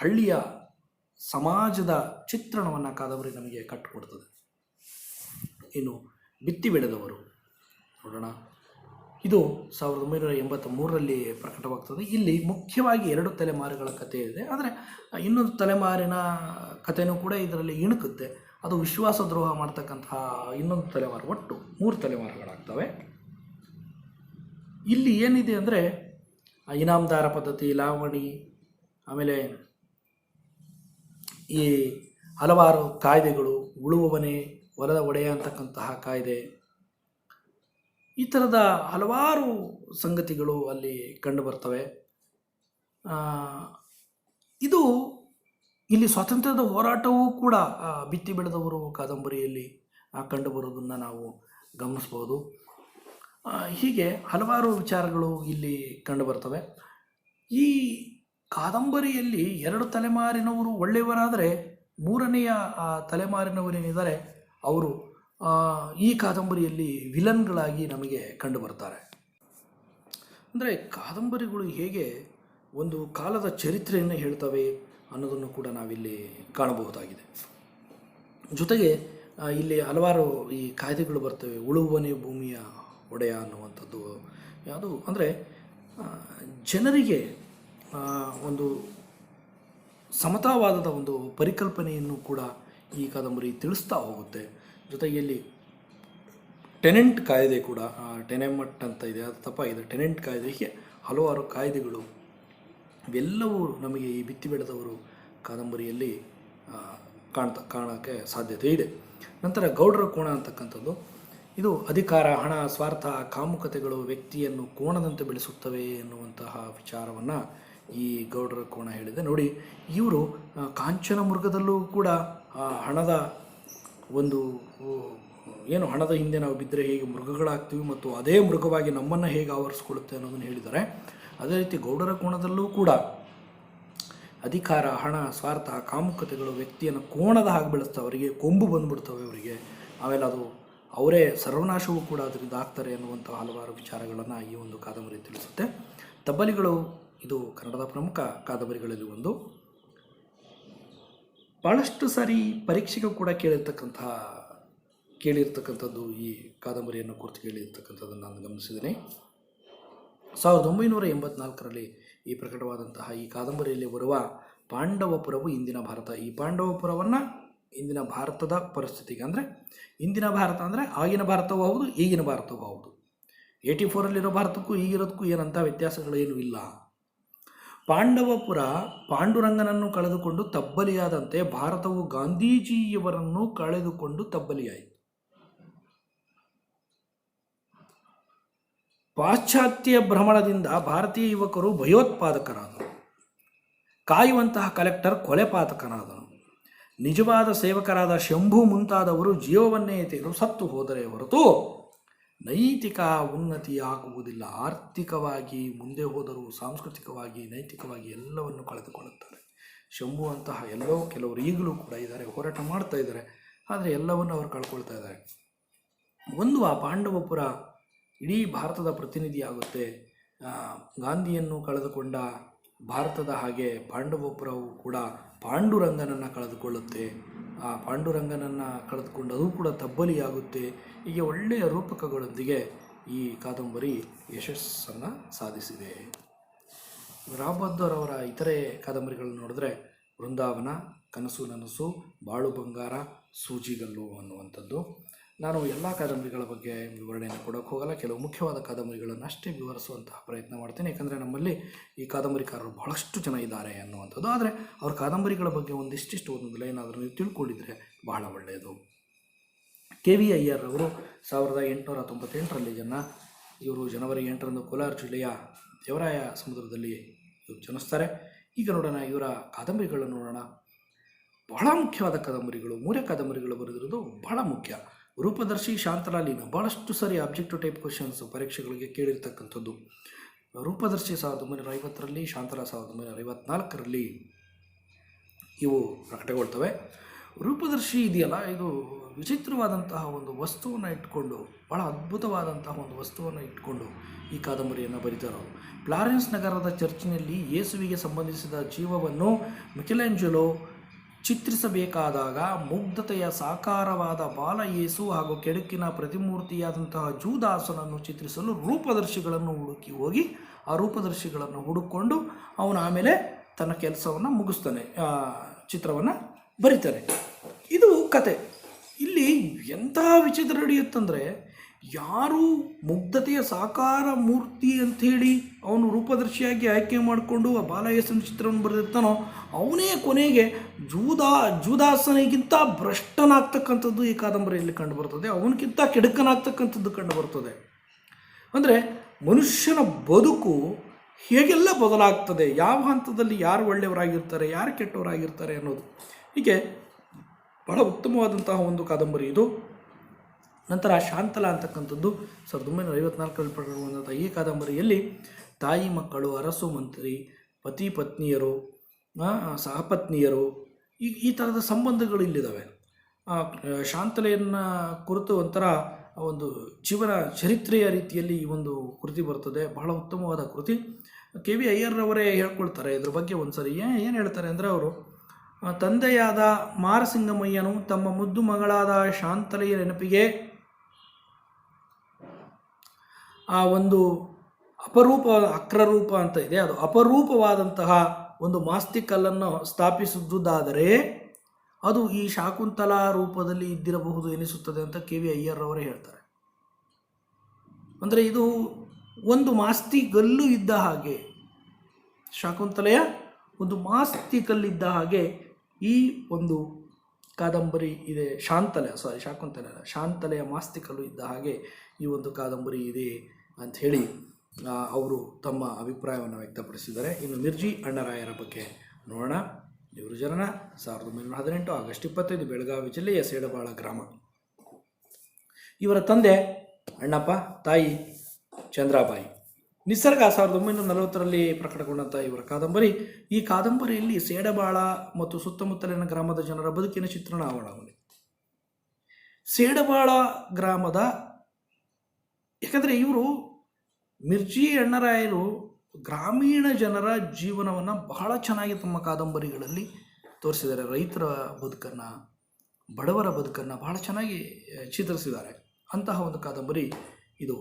ಹಳ್ಳಿಯ ಸಮಾಜದ ಚಿತ್ರಣವನ್ನು ಕಾದಂಬರಿ ನಮಗೆ ಕಟ್ಟಿಕೊಡ್ತದೆ ಇನ್ನು ಬಿತ್ತಿ ಬೆಳೆದವರು, ನೋಡೋಣ. ಇದು ಸಾವಿರದ ಒಂಬೈನೂರ ಎಂಬತ್ತ ಮೂರರಲ್ಲಿ ಪ್ರಕಟವಾಗ್ತದೆ. ಇಲ್ಲಿ ಮುಖ್ಯವಾಗಿ ಎರಡು ತಲೆಮಾರುಗಳ ಕಥೆ ಇದೆ. ಆದರೆ, ಇನ್ನೊಂದು ತಲೆಮಾರಿನ ಕಥೆನೂ ಕೂಡ ಇದರಲ್ಲಿ ಇಣುಕುತ್ತೆ. ಅದು ವಿಶ್ವಾಸ ದ್ರೋಹ ಮಾಡ್ತಕ್ಕಂತಹ ಇನ್ನೊಂದು ತಲೆಮಾರು, ಒಟ್ಟು ಮೂರು ತಲೆಮಾರುಗಳಾಗ್ತವೆ. ಇಲ್ಲಿ ಏನಿದೆ ಅಂದರೆ, ಇನಾಮದಾರ ಪದ್ಧತಿ, ಲಾವಣಿ, ಆಮೇಲೆ ಈ ಹಲವಾರು ಕಾಯ್ದೆಗಳು, ಉಳುವವನೇ ಹೊಲದ ಒಡೆಯ ಅಂತಕ್ಕಂತಹ ಕಾಯ್ದೆ ಈ ಥರದ ಹಲವಾರು ಸಂಗತಿಗಳು ಅಲ್ಲಿ ಕಂಡುಬರ್ತವೆ ಇದು ಇಲ್ಲಿ ಸ್ವಾತಂತ್ರ್ಯದ ಹೋರಾಟವೂ ಕೂಡ ಬಿತ್ತಿ ಬೆಳೆದವರು ಕಾದಂಬರಿಯಲ್ಲಿ ಕಂಡುಬರೋದನ್ನು ನಾವು ಗಮನಿಸ್ಬೋದು ಹೀಗೆ ಹಲವಾರು ವಿಚಾರಗಳು ಇಲ್ಲಿ ಕಂಡುಬರ್ತವೆ ಈ ಕಾದಂಬರಿಯಲ್ಲಿ ಎರಡು ತಲೆಮಾರಿನವರು ಒಳ್ಳೆಯವರಾದರೆ, ಮೂರನೆಯ ತಲೆಮಾರಿನವರೇನಿದ್ದಾರೆ, ಅವರು ಈ ಕಾದಂಬರಿಯಲ್ಲಿ ವಿಲನ್ಗಳಾಗಿ ನಮಗೆ ಕಂಡುಬರ್ತಾರೆ. ಅಂದರೆ ಕಾದಂಬರಿಗಳು ಹೇಗೆ ಒಂದು ಕಾಲದ ಚರಿತ್ರೆಯನ್ನು ಹೇಳ್ತವೆ ಅನ್ನೋದನ್ನು ಕೂಡ ನಾವಿಲ್ಲಿ ಕಾಣಬಹುದಾಗಿದೆ. ಜೊತೆಗೆ ಇಲ್ಲಿ ಹಲವಾರು ಈ ಕಾಯ್ದೆಗಳು ಬರ್ತವೆ, ಉಳುವನೇ ಭೂಮಿಯ ಒಡೆಯ ಅನ್ನುವಂಥದ್ದು. ಯಾವುದು? ಅಂದರೆ ಜನರಿಗೆ ಒಂದು ಸಮತಾವಾದದ ಒಂದು ಪರಿಕಲ್ಪನೆಯನ್ನು ಕೂಡ ಈ ಕಾದಂಬರಿ ತಿಳಿಸ್ತಾ ಹೋಗುತ್ತೆ. ಜೊತೆಗೆ ಇಲ್ಲಿ ಟೆನೆಂಟ್ ಕಾಯ್ದೆ ಕೂಡ ಟೆನೆಮಟ್ ಅಂತ ಇದೆ, ಅದು ತಪ್ಪಾಗಿದೆ. ಟೆನೆಂಟ್ ಕಾಯ್ದೆ, ಹೀಗೆ ಹಲವಾರು ಕಾಯ್ದೆಗಳು, ಇವೆಲ್ಲವೂ ನಮಗೆ ಈ ಬಿತ್ತಿ ಬೆಳೆದವರು ಕಾದಂಬರಿಯಲ್ಲಿ ಕಾಣ್ತಾ, ಕಾಣೋಕ್ಕೆ ಸಾಧ್ಯತೆ ಇದೆ. ನಂತರ ಗೌಡರ ಕೋಣ ಅಂತಕ್ಕಂಥದ್ದು, ಇದು ಅಧಿಕಾರ, ಹಣ, ಸ್ವಾರ್ಥ, ಕಾಮುಕತೆಗಳು ವ್ಯಕ್ತಿಯನ್ನು ಕೋಣದಂತೆ ಬೆಳೆಸುತ್ತವೆ ಎನ್ನುವಂತಹ ವಿಚಾರವನ್ನು ಈ ಗೌಡರ ಕೋಣ ಹೇಳಿದೆ. ನೋಡಿ, ಇವರು ಕಾಂಚನ ಮೃಗದಲ್ಲೂ ಕೂಡ ಹಣದ ಒಂದು ಏನು ಹಣದ ಹಿಂದೆ ನಾವು ಬಿದ್ದರೆ ಹೇಗೆ ಮೃಗಗಳಾಗ್ತೀವಿ ಮತ್ತು ಅದೇ ಮೃಗವಾಗಿ ನಮ್ಮನ್ನು ಹೇಗೆ ಆವರಿಸ್ಕೊಳ್ಳುತ್ತೆ ಅನ್ನೋದನ್ನು ಹೇಳಿದ್ದಾರೆ. ಅದೇ ರೀತಿ ಗೌಡರ ಕೋಣದಲ್ಲೂ ಕೂಡ ಅಧಿಕಾರ, ಹಣ, ಸ್ವಾರ್ಥ, ಕಾಮುಕತೆಗಳು ವ್ಯಕ್ತಿಯನ್ನು ಕೋಣದ ಹಾಗೆ ಬೆಳೆಸ್ತವೆ ಅವರಿಗೆ ಕೊಂಬು ಬಂದುಬಿಡ್ತವೆ ಅವರಿಗೆ. ಆಮೇಲೆ ಅದು ಅವರೇ ಸರ್ವನಾಶವೂ ಕೂಡ ಅದರಿಂದ ಆಗ್ತಾರೆ ಅನ್ನುವಂಥ ಹಲವಾರು ವಿಚಾರಗಳನ್ನು ಈ ಒಂದು ಕಾದಂಬರಿ ತಿಳಿಸುತ್ತೆ. ತಬ್ಬಲಿಗಳು, ಇದು ಕನ್ನಡದ ಪ್ರಮುಖ ಕಾದಂಬರಿಗಳಲ್ಲಿ ಒಂದು. ಭಾಳಷ್ಟು ಸಾರಿ ಪರೀಕ್ಷೆಗೂ ಕೂಡ ಕೇಳಿರ್ತಕ್ಕಂತಹ ಕೇಳಿರ್ತಕ್ಕಂಥದ್ದು ಈ ಕಾದಂಬರಿಯನ್ನು ಕುರಿತು ಕೇಳಿರ್ತಕ್ಕಂಥದ್ದನ್ನು ನಾನು ಗಮನಿಸಿದ್ದೇನೆ. ಸಾವಿರದ ಒಂಬೈನೂರ ಎಂಬತ್ನಾಲ್ಕರಲ್ಲಿ ಈ ಪ್ರಕಟವಾದಂತಹ ಈ ಕಾದಂಬರಿಯಲ್ಲಿ ಬರುವ ಪಾಂಡವಪುರವು ಇಂದಿನ ಭಾರತ. ಈ ಪಾಂಡವಪುರವನ್ನು ಇಂದಿನ ಭಾರತದ ಪರಿಸ್ಥಿತಿಗೆ ಅಂದರೆ, ಇಂದಿನ ಭಾರತ ಅಂದರೆ ಆಗಿನ ಭಾರತವೂ ಹೌದು, ಈಗಿನ ಭಾರತವೂ ಹೌದು. ಏಯ್ಟಿ ಫೋರಲ್ಲಿರೋ ಭಾರತಕ್ಕೂ ಈಗಿರೋದಕ್ಕೂ ಏನಂಥ ವ್ಯತ್ಯಾಸಗಳೇನೂ ಇಲ್ಲ. ಪಾಂಡವಪುರ ಪಾಂಡುರಂಗನನ್ನು ಕಳೆದುಕೊಂಡು ತಬ್ಬಲಿಯಾದಂತೆ ಭಾರತವು ಗಾಂಧೀಜಿಯವರನ್ನು ಕಳೆದುಕೊಂಡು ತಬ್ಬಲಿಯಾಯಿತು. ಪಾಶ್ಚಾತ್ಯ ಭ್ರಮಣದಿಂದ ಭಾರತೀಯ ಯುವಕರು ಭಯೋತ್ಪಾದಕರಾದರು. ಕಾಯುವಂತಹ ಕಲೆಕ್ಟರ್ ಕೊಲೆಪಾತಕನಾದನು ನಿಜವಾದ ಸೇವಕರಾದ ಶಂಭು ಮುಂತಾದವರು ಜೀವವನ್ನೇ ತೆಗೆದು ಸತ್ತು ಹೋದರೆ ಹೊರತು ನೈತಿಕ ಉನ್ನತಿ ಆಗುವುದಿಲ್ಲ ಆರ್ಥಿಕವಾಗಿ ಮುಂದೆ ಹೋದರೂ, ಸಾಂಸ್ಕೃತಿಕವಾಗಿ, ನೈತಿಕವಾಗಿ ಎಲ್ಲವನ್ನು ಕಳೆದುಕೊಳ್ಳುತ್ತಾರೆ. ಶಂಭು ಅಂತಹ ಎಲ್ಲೋ ಕೆಲವರು ಈಗಲೂ ಕೂಡ ಇದ್ದಾರೆ, ಹೋರಾಟ ಮಾಡ್ತಾ ಇದ್ದಾರೆ. ಆದರೆ ಎಲ್ಲವನ್ನು ಅವರು ಕಳ್ಕೊಳ್ತಾ ಇದ್ದಾರೆ. ಒಂದು ಆ ಪಾಂಡವಪುರ ಇಡೀ ಭಾರತದ ಪ್ರತಿನಿಧಿಯಾಗುತ್ತೆ ಗಾಂಧಿಯನ್ನು ಕಳೆದುಕೊಂಡ ಭಾರತದ ಹಾಗೆ ಪಾಂಡವಪುರವು ಕೂಡ ಪಾಂಡುರಂಗನನ್ನು ಕಳೆದುಕೊಳ್ಳುತ್ತೆ. ಆ ಪಾಂಡುರಂಗನನ್ನು ಕಳೆದುಕೊಂಡು ಅದು ಕೂಡ ತಬ್ಬಲಿಯಾಗುತ್ತೆ. ಹೀಗೆ ಒಳ್ಳೆಯ ರೂಪಕಗಳೊಂದಿಗೆ ಈ ಕಾದಂಬರಿ ಯಶಸ್ಸನ್ನು ಸಾಧಿಸಿದೆ. ರಾವ್ ಅವರ ಇತರೆ ಕಾದಂಬರಿಗಳನ್ನು ನೋಡಿದ್ರೆ ವೃಂದಾವನ, ಕನಸು ನನಸು, ಬಾಳು ಬಂಗಾರ, ಸೂಜಿಗಲ್ಲು ಅನ್ನುವಂಥದ್ದು. ನಾನು ಎಲ್ಲ ಕಾದಂಬರಿಗಳ ಬಗ್ಗೆ ವಿವರಣೆಯನ್ನು ಕೊಡೋಕ್ಕೆ ಹೋಗಲ್ಲ. ಕೆಲವು ಮುಖ್ಯವಾದ ಕಾದಂಬರಿಗಳನ್ನು ಅಷ್ಟೇ ವಿವರಿಸುವಂತಹ ಪ್ರಯತ್ನ ಮಾಡ್ತೇನೆ. ಯಾಕಂದರೆ ನಮ್ಮಲ್ಲಿ ಈ ಕಾದಂಬರಿಕಾರರು ಬಹಳಷ್ಟು ಜನ ಇದ್ದಾರೆ ಅನ್ನುವಂಥದ್ದು. ಆದರೆ ಅವ್ರ ಕಾದಂಬರಿಗಳ ಬಗ್ಗೆ ಒಂದಿಷ್ಟಿಷ್ಟು ಒಂದೊಂದು ಏನಾದರೂ ನೀವು ತಿಳ್ಕೊಂಡಿದ್ರೆ ಬಹಳ ಒಳ್ಳೆಯದು ಕೆ ವಿ ಅಯ್ಯರ್ ಅವರು ಸಾವಿರದ ಎಂಟುನೂರ ತೊಂಬತ್ತೆಂಟರಲ್ಲಿ ಜನ, ಇವರು ಜನವರಿ ಎಂಟರಂದು ಕೋಲಾರ ಜಿಲ್ಲೆಯ ದೇವರಾಯ ಸಮುದ್ರದಲ್ಲಿ ಇವರು ಜನಿಸ್ತಾರೆ. ಈಗ ನೋಡೋಣ ಇವರ ಕಾದಂಬರಿಗಳನ್ನು ನೋಡೋಣ. ಬಹಳ ಮುಖ್ಯವಾದ ಕಾದಂಬರಿಗಳು, ಮೂರೇ ಕಾದಂಬರಿಗಳು ಬರೆದಿರೋದು ಬಹಳ ಮುಖ್ಯ. ರೂಪದರ್ಶಿ ಶಾಂತಲಾಲಿನ ಭಾಳಷ್ಟು ಸರಿ ಆಬ್ಜೆಕ್ಟಿವ್ ಟೈಪ್ ಕ್ವಶನ್ಸ್ ಪರೀಕ್ಷೆಗಳಿಗೆ ಕೇಳಿರ್ತಕ್ಕಂಥದ್ದು. ರೂಪದರ್ಶಿ ಸಾವಿರದ ಒಂಬೈನೂರ ಐವತ್ತರಲ್ಲಿ, ಶಾಂತಲಾ ಸಾವಿರದ ಒಂಬೈನೂರ ಐವತ್ನಾಲ್ಕರಲ್ಲಿ ಇವು ಪ್ರಕಟಗೊಳ್ತವೆ. ರೂಪದರ್ಶಿ ಇದೆಯಲ್ಲ, ಇದು ವಿಚಿತ್ರವಾದಂತಹ ಒಂದು ವಸ್ತುವನ್ನು ಇಟ್ಕೊಂಡು ಭಾಳ ಅದ್ಭುತವಾದಂತಹ ಒಂದು ವಸ್ತುವನ್ನು ಇಟ್ಕೊಂಡು ಈ ಕಾದಂಬರಿಯನ್ನು ಬರೀತಾರೆ ಫ್ಲಾರೆನ್ಸ್ ನಗರದ ಚರ್ಚಿನಲ್ಲಿ ಯೇಸುವಿಗೆ ಸಂಬಂಧಿಸಿದ ಜೀವವನ್ನು ಮಿಕೆಲೆಂಜಲೋ ಚಿತ್ರಿಸಬೇಕಾದಾಗ ಮುಗ್ಧತೆಯ ಸಾಕಾರವಾದ ಬಾಲ ಯೇಸು ಹಾಗೂ ಕೆಡುಕಿನ ಪ್ರತಿಮೂರ್ತಿಯಾದಂತಹ ಜೂದಾಸನನ್ನು ಚಿತ್ರಿಸಲು ರೂಪದರ್ಶಿಗಳನ್ನು ಹುಡುಕಿ ಹೋಗಿ ಆ ರೂಪದರ್ಶಿಗಳನ್ನು ಹುಡುಕೊಂಡು ಅವನು ಆಮೇಲೆ ತನ್ನ ಕೆಲಸವನ್ನು ಮುಗಿಸ್ತಾನೆ ಚಿತ್ರವನ್ನು ಬರೀತಾನೆ. ಇದು ಕತೆ. ಇಲ್ಲಿ ಎಂತಹ ವಿಚಿತ್ರ ನಡೆಯುತ್ತಂದರೆ ಯಾರು ಮುಗ್ಧತೆಯ ಸಾಕಾರ ಮೂರ್ತಿ ಅಂಥೇಳಿ ಅವನು ರೂಪದರ್ಶಿಯಾಗಿ ಆಯ್ಕೆ ಮಾಡಿಕೊಂಡು ಆ ಬಾಲಯಸನ ಚಿತ್ರವನ್ನು ಬರೆದಿರ್ತಾನೋ, ಅವನೇ ಕೊನೆಗೆ ಜೂದಾ, ಜೂದಾಸನಿಗಿಂತ ಭ್ರಷ್ಟನಾಗ್ತಕ್ಕಂಥದ್ದು ಈ ಕಾದಂಬರಿಯಲ್ಲಿ ಕಂಡುಬರ್ತದೆ ಅವನಿಗಿಂತ ಕೆಡುಕನಾಗ್ತಕ್ಕಂಥದ್ದು ಕಂಡುಬರ್ತದೆ ಅಂದರೆ ಮನುಷ್ಯನ ಬದುಕು ಹೇಗೆಲ್ಲ ಬದಲಾಗ್ತದೆ, ಯಾವ ಹಂತದಲ್ಲಿ ಯಾರು ಒಳ್ಳೆಯವರಾಗಿರ್ತಾರೆ, ಯಾರು ಕೆಟ್ಟವರಾಗಿರ್ತಾರೆ ಅನ್ನೋದು. ಹೀಗೆ ಬಹಳ ಉತ್ತಮವಾದಂತಹ ಒಂದು ಕಾದಂಬರಿ ಇದು. ನಂತರ ಶಾಂತಲ ಅಂತಕ್ಕಂಥದ್ದು ಸಾವಿರದ ಒಂಬೈನೂರ ಐವತ್ನಾಲ್ಕರಲ್ಲಿ ಪ್ರಕಟವಾದಂಥ ಈ ಕಾದಂಬರಿಯಲ್ಲಿ ತಾಯಿ ಮಕ್ಕಳು, ಅರಸು ಮಂತ್ರಿ, ಪತಿ ಪತ್ನಿಯರು ಸಹಪತ್ನಿಯರು, ಈ ಈ ಥರದ ಸಂಬಂಧಗಳು ಇಲ್ಲಿದ್ದಾವೆ. ಶಾಂತಲೆಯನ್ನು ಕುರಿತು ಒಂಥರ ಒಂದು ಜೀವನ ಚರಿತ್ರೆಯ ರೀತಿಯಲ್ಲಿ ಈ ಒಂದು ಕೃತಿ ಬರ್ತದೆ. ಬಹಳ ಉತ್ತಮವಾದ ಕೃತಿ. ಕೆ ವಿ ಅಯ್ಯರ್ರವರೇ ಹೇಳ್ಕೊಳ್ತಾರೆ ಇದ್ರ ಬಗ್ಗೆ ಒಂದು ಸರಿ ಏನು ಹೇಳ್ತಾರೆ ಅಂದರೆ ಅವರು ತಂದೆಯಾದ ಮಾರಸಿಂಗಮಯ್ಯನು ತಮ್ಮ ಮುದ್ದು ಮಗಳಾದ ಶಾಂತಲೆಯ ನೆನಪಿಗೆ ಆ ಒಂದು ಅಪರೂಪ, ಅಕ್ರರೂಪ ಅಂತ ಇದೆ. ಅದು ಅಪರೂಪವಾದಂತಹ ಒಂದು ಮಾಸ್ತಿಕಲ್ಲನ್ನು ಸ್ಥಾಪಿಸಿದ್ದುದಾದರೆ ಅದು ಈ ಶಾಕುಂತಲಾ ರೂಪದಲ್ಲಿ ಇದ್ದಿರಬಹುದು ಎನಿಸುತ್ತದೆ ಅಂತ ಕೆ ವಿ ಅಯ್ಯರ್ರವರೇ ಹೇಳ್ತಾರೆ. ಅಂದರೆ ಇದು ಒಂದು ಮಾಸ್ತಿ ಗಲ್ಲು ಇದ್ದ ಹಾಗೆ, ಶಾಕುಂತಲೆಯ ಒಂದು ಮಾಸ್ತಿ ಕಲ್ಲಿದ್ದ ಹಾಗೆ ಈ ಒಂದು ಕಾದಂಬರಿ ಇದೆ, ಶಾಂತಲೆ ಸಾರಿ ಶಾಕುಂತಲೆ ಶಾಂತಲೆಯ ಮಾಸ್ತಿಕಲ್ಲು ಇದ್ದ ಹಾಗೆ ಈ ಒಂದು ಕಾದಂಬರಿ ಇದೆ ಅಂಥೇಳಿ ಹೇಳಿ ಅವರು ತಮ್ಮ ಅಭಿಪ್ರಾಯವನ್ನು ವ್ಯಕ್ತಪಡಿಸಿದ್ದಾರೆ. ಇನ್ನು ಮಿರ್ಜಿ ಅಣ್ಣರಾಯರ ಬಗ್ಗೆ ನೋಡೋಣ. ಇವರು ಜನನ ಸಾವಿರದ ಒಂಬೈನೂರ ಹದಿನೆಂಟು ಆಗಸ್ಟ್ ಇಪ್ಪತ್ತೈದು ಬೆಳಗಾವಿ ಜಿಲ್ಲೆಯ ಸೇಡಬಾಳ ಗ್ರಾಮ. ಇವರ ತಂದೆ ಅಣ್ಣಪ್ಪ, ತಾಯಿ ಚಂದ್ರಾಬಾಯಿ. ನಿಸರ್ಗ ಸಾವಿರದ ಒಂಬೈನೂರ ನಲವತ್ತರಲ್ಲಿ ಪ್ರಕಟಗೊಂಡಂಥ ಇವರ ಕಾದಂಬರಿ, ಈ ಕಾದಂಬರಿಯಲ್ಲಿ ಸೇಡಬಾಳ ಮತ್ತು ಸುತ್ತಮುತ್ತಲಿನ ಗ್ರಾಮದ ಜನರ ಬದುಕಿನ ಚಿತ್ರಣ ಒಳಗೊಂಡಿದೆ ಸೇಡಬಾಳ ಗ್ರಾಮದ, ಯಾಕಂದರೆ ಇವರು ಮಿರ್ಜಿ ಅಣ್ಣರಾಯರು ಗ್ರಾಮೀಣ ಜನರ ಜೀವನವನ್ನು ಬಹಳ ಚೆನ್ನಾಗಿ ತಮ್ಮ ಕಾದಂಬರಿಗಳಲ್ಲಿ ತೋರಿಸಿದ್ದಾರೆ. ರೈತರ ಬದುಕನ್ನು, ಬಡವರ ಬದುಕನ್ನು ಬಹಳ ಚೆನ್ನಾಗಿ ಚಿತ್ರಿಸಿದ್ದಾರೆ. ಅಂತಹ ಒಂದು ಕಾದಂಬರಿ ಇದು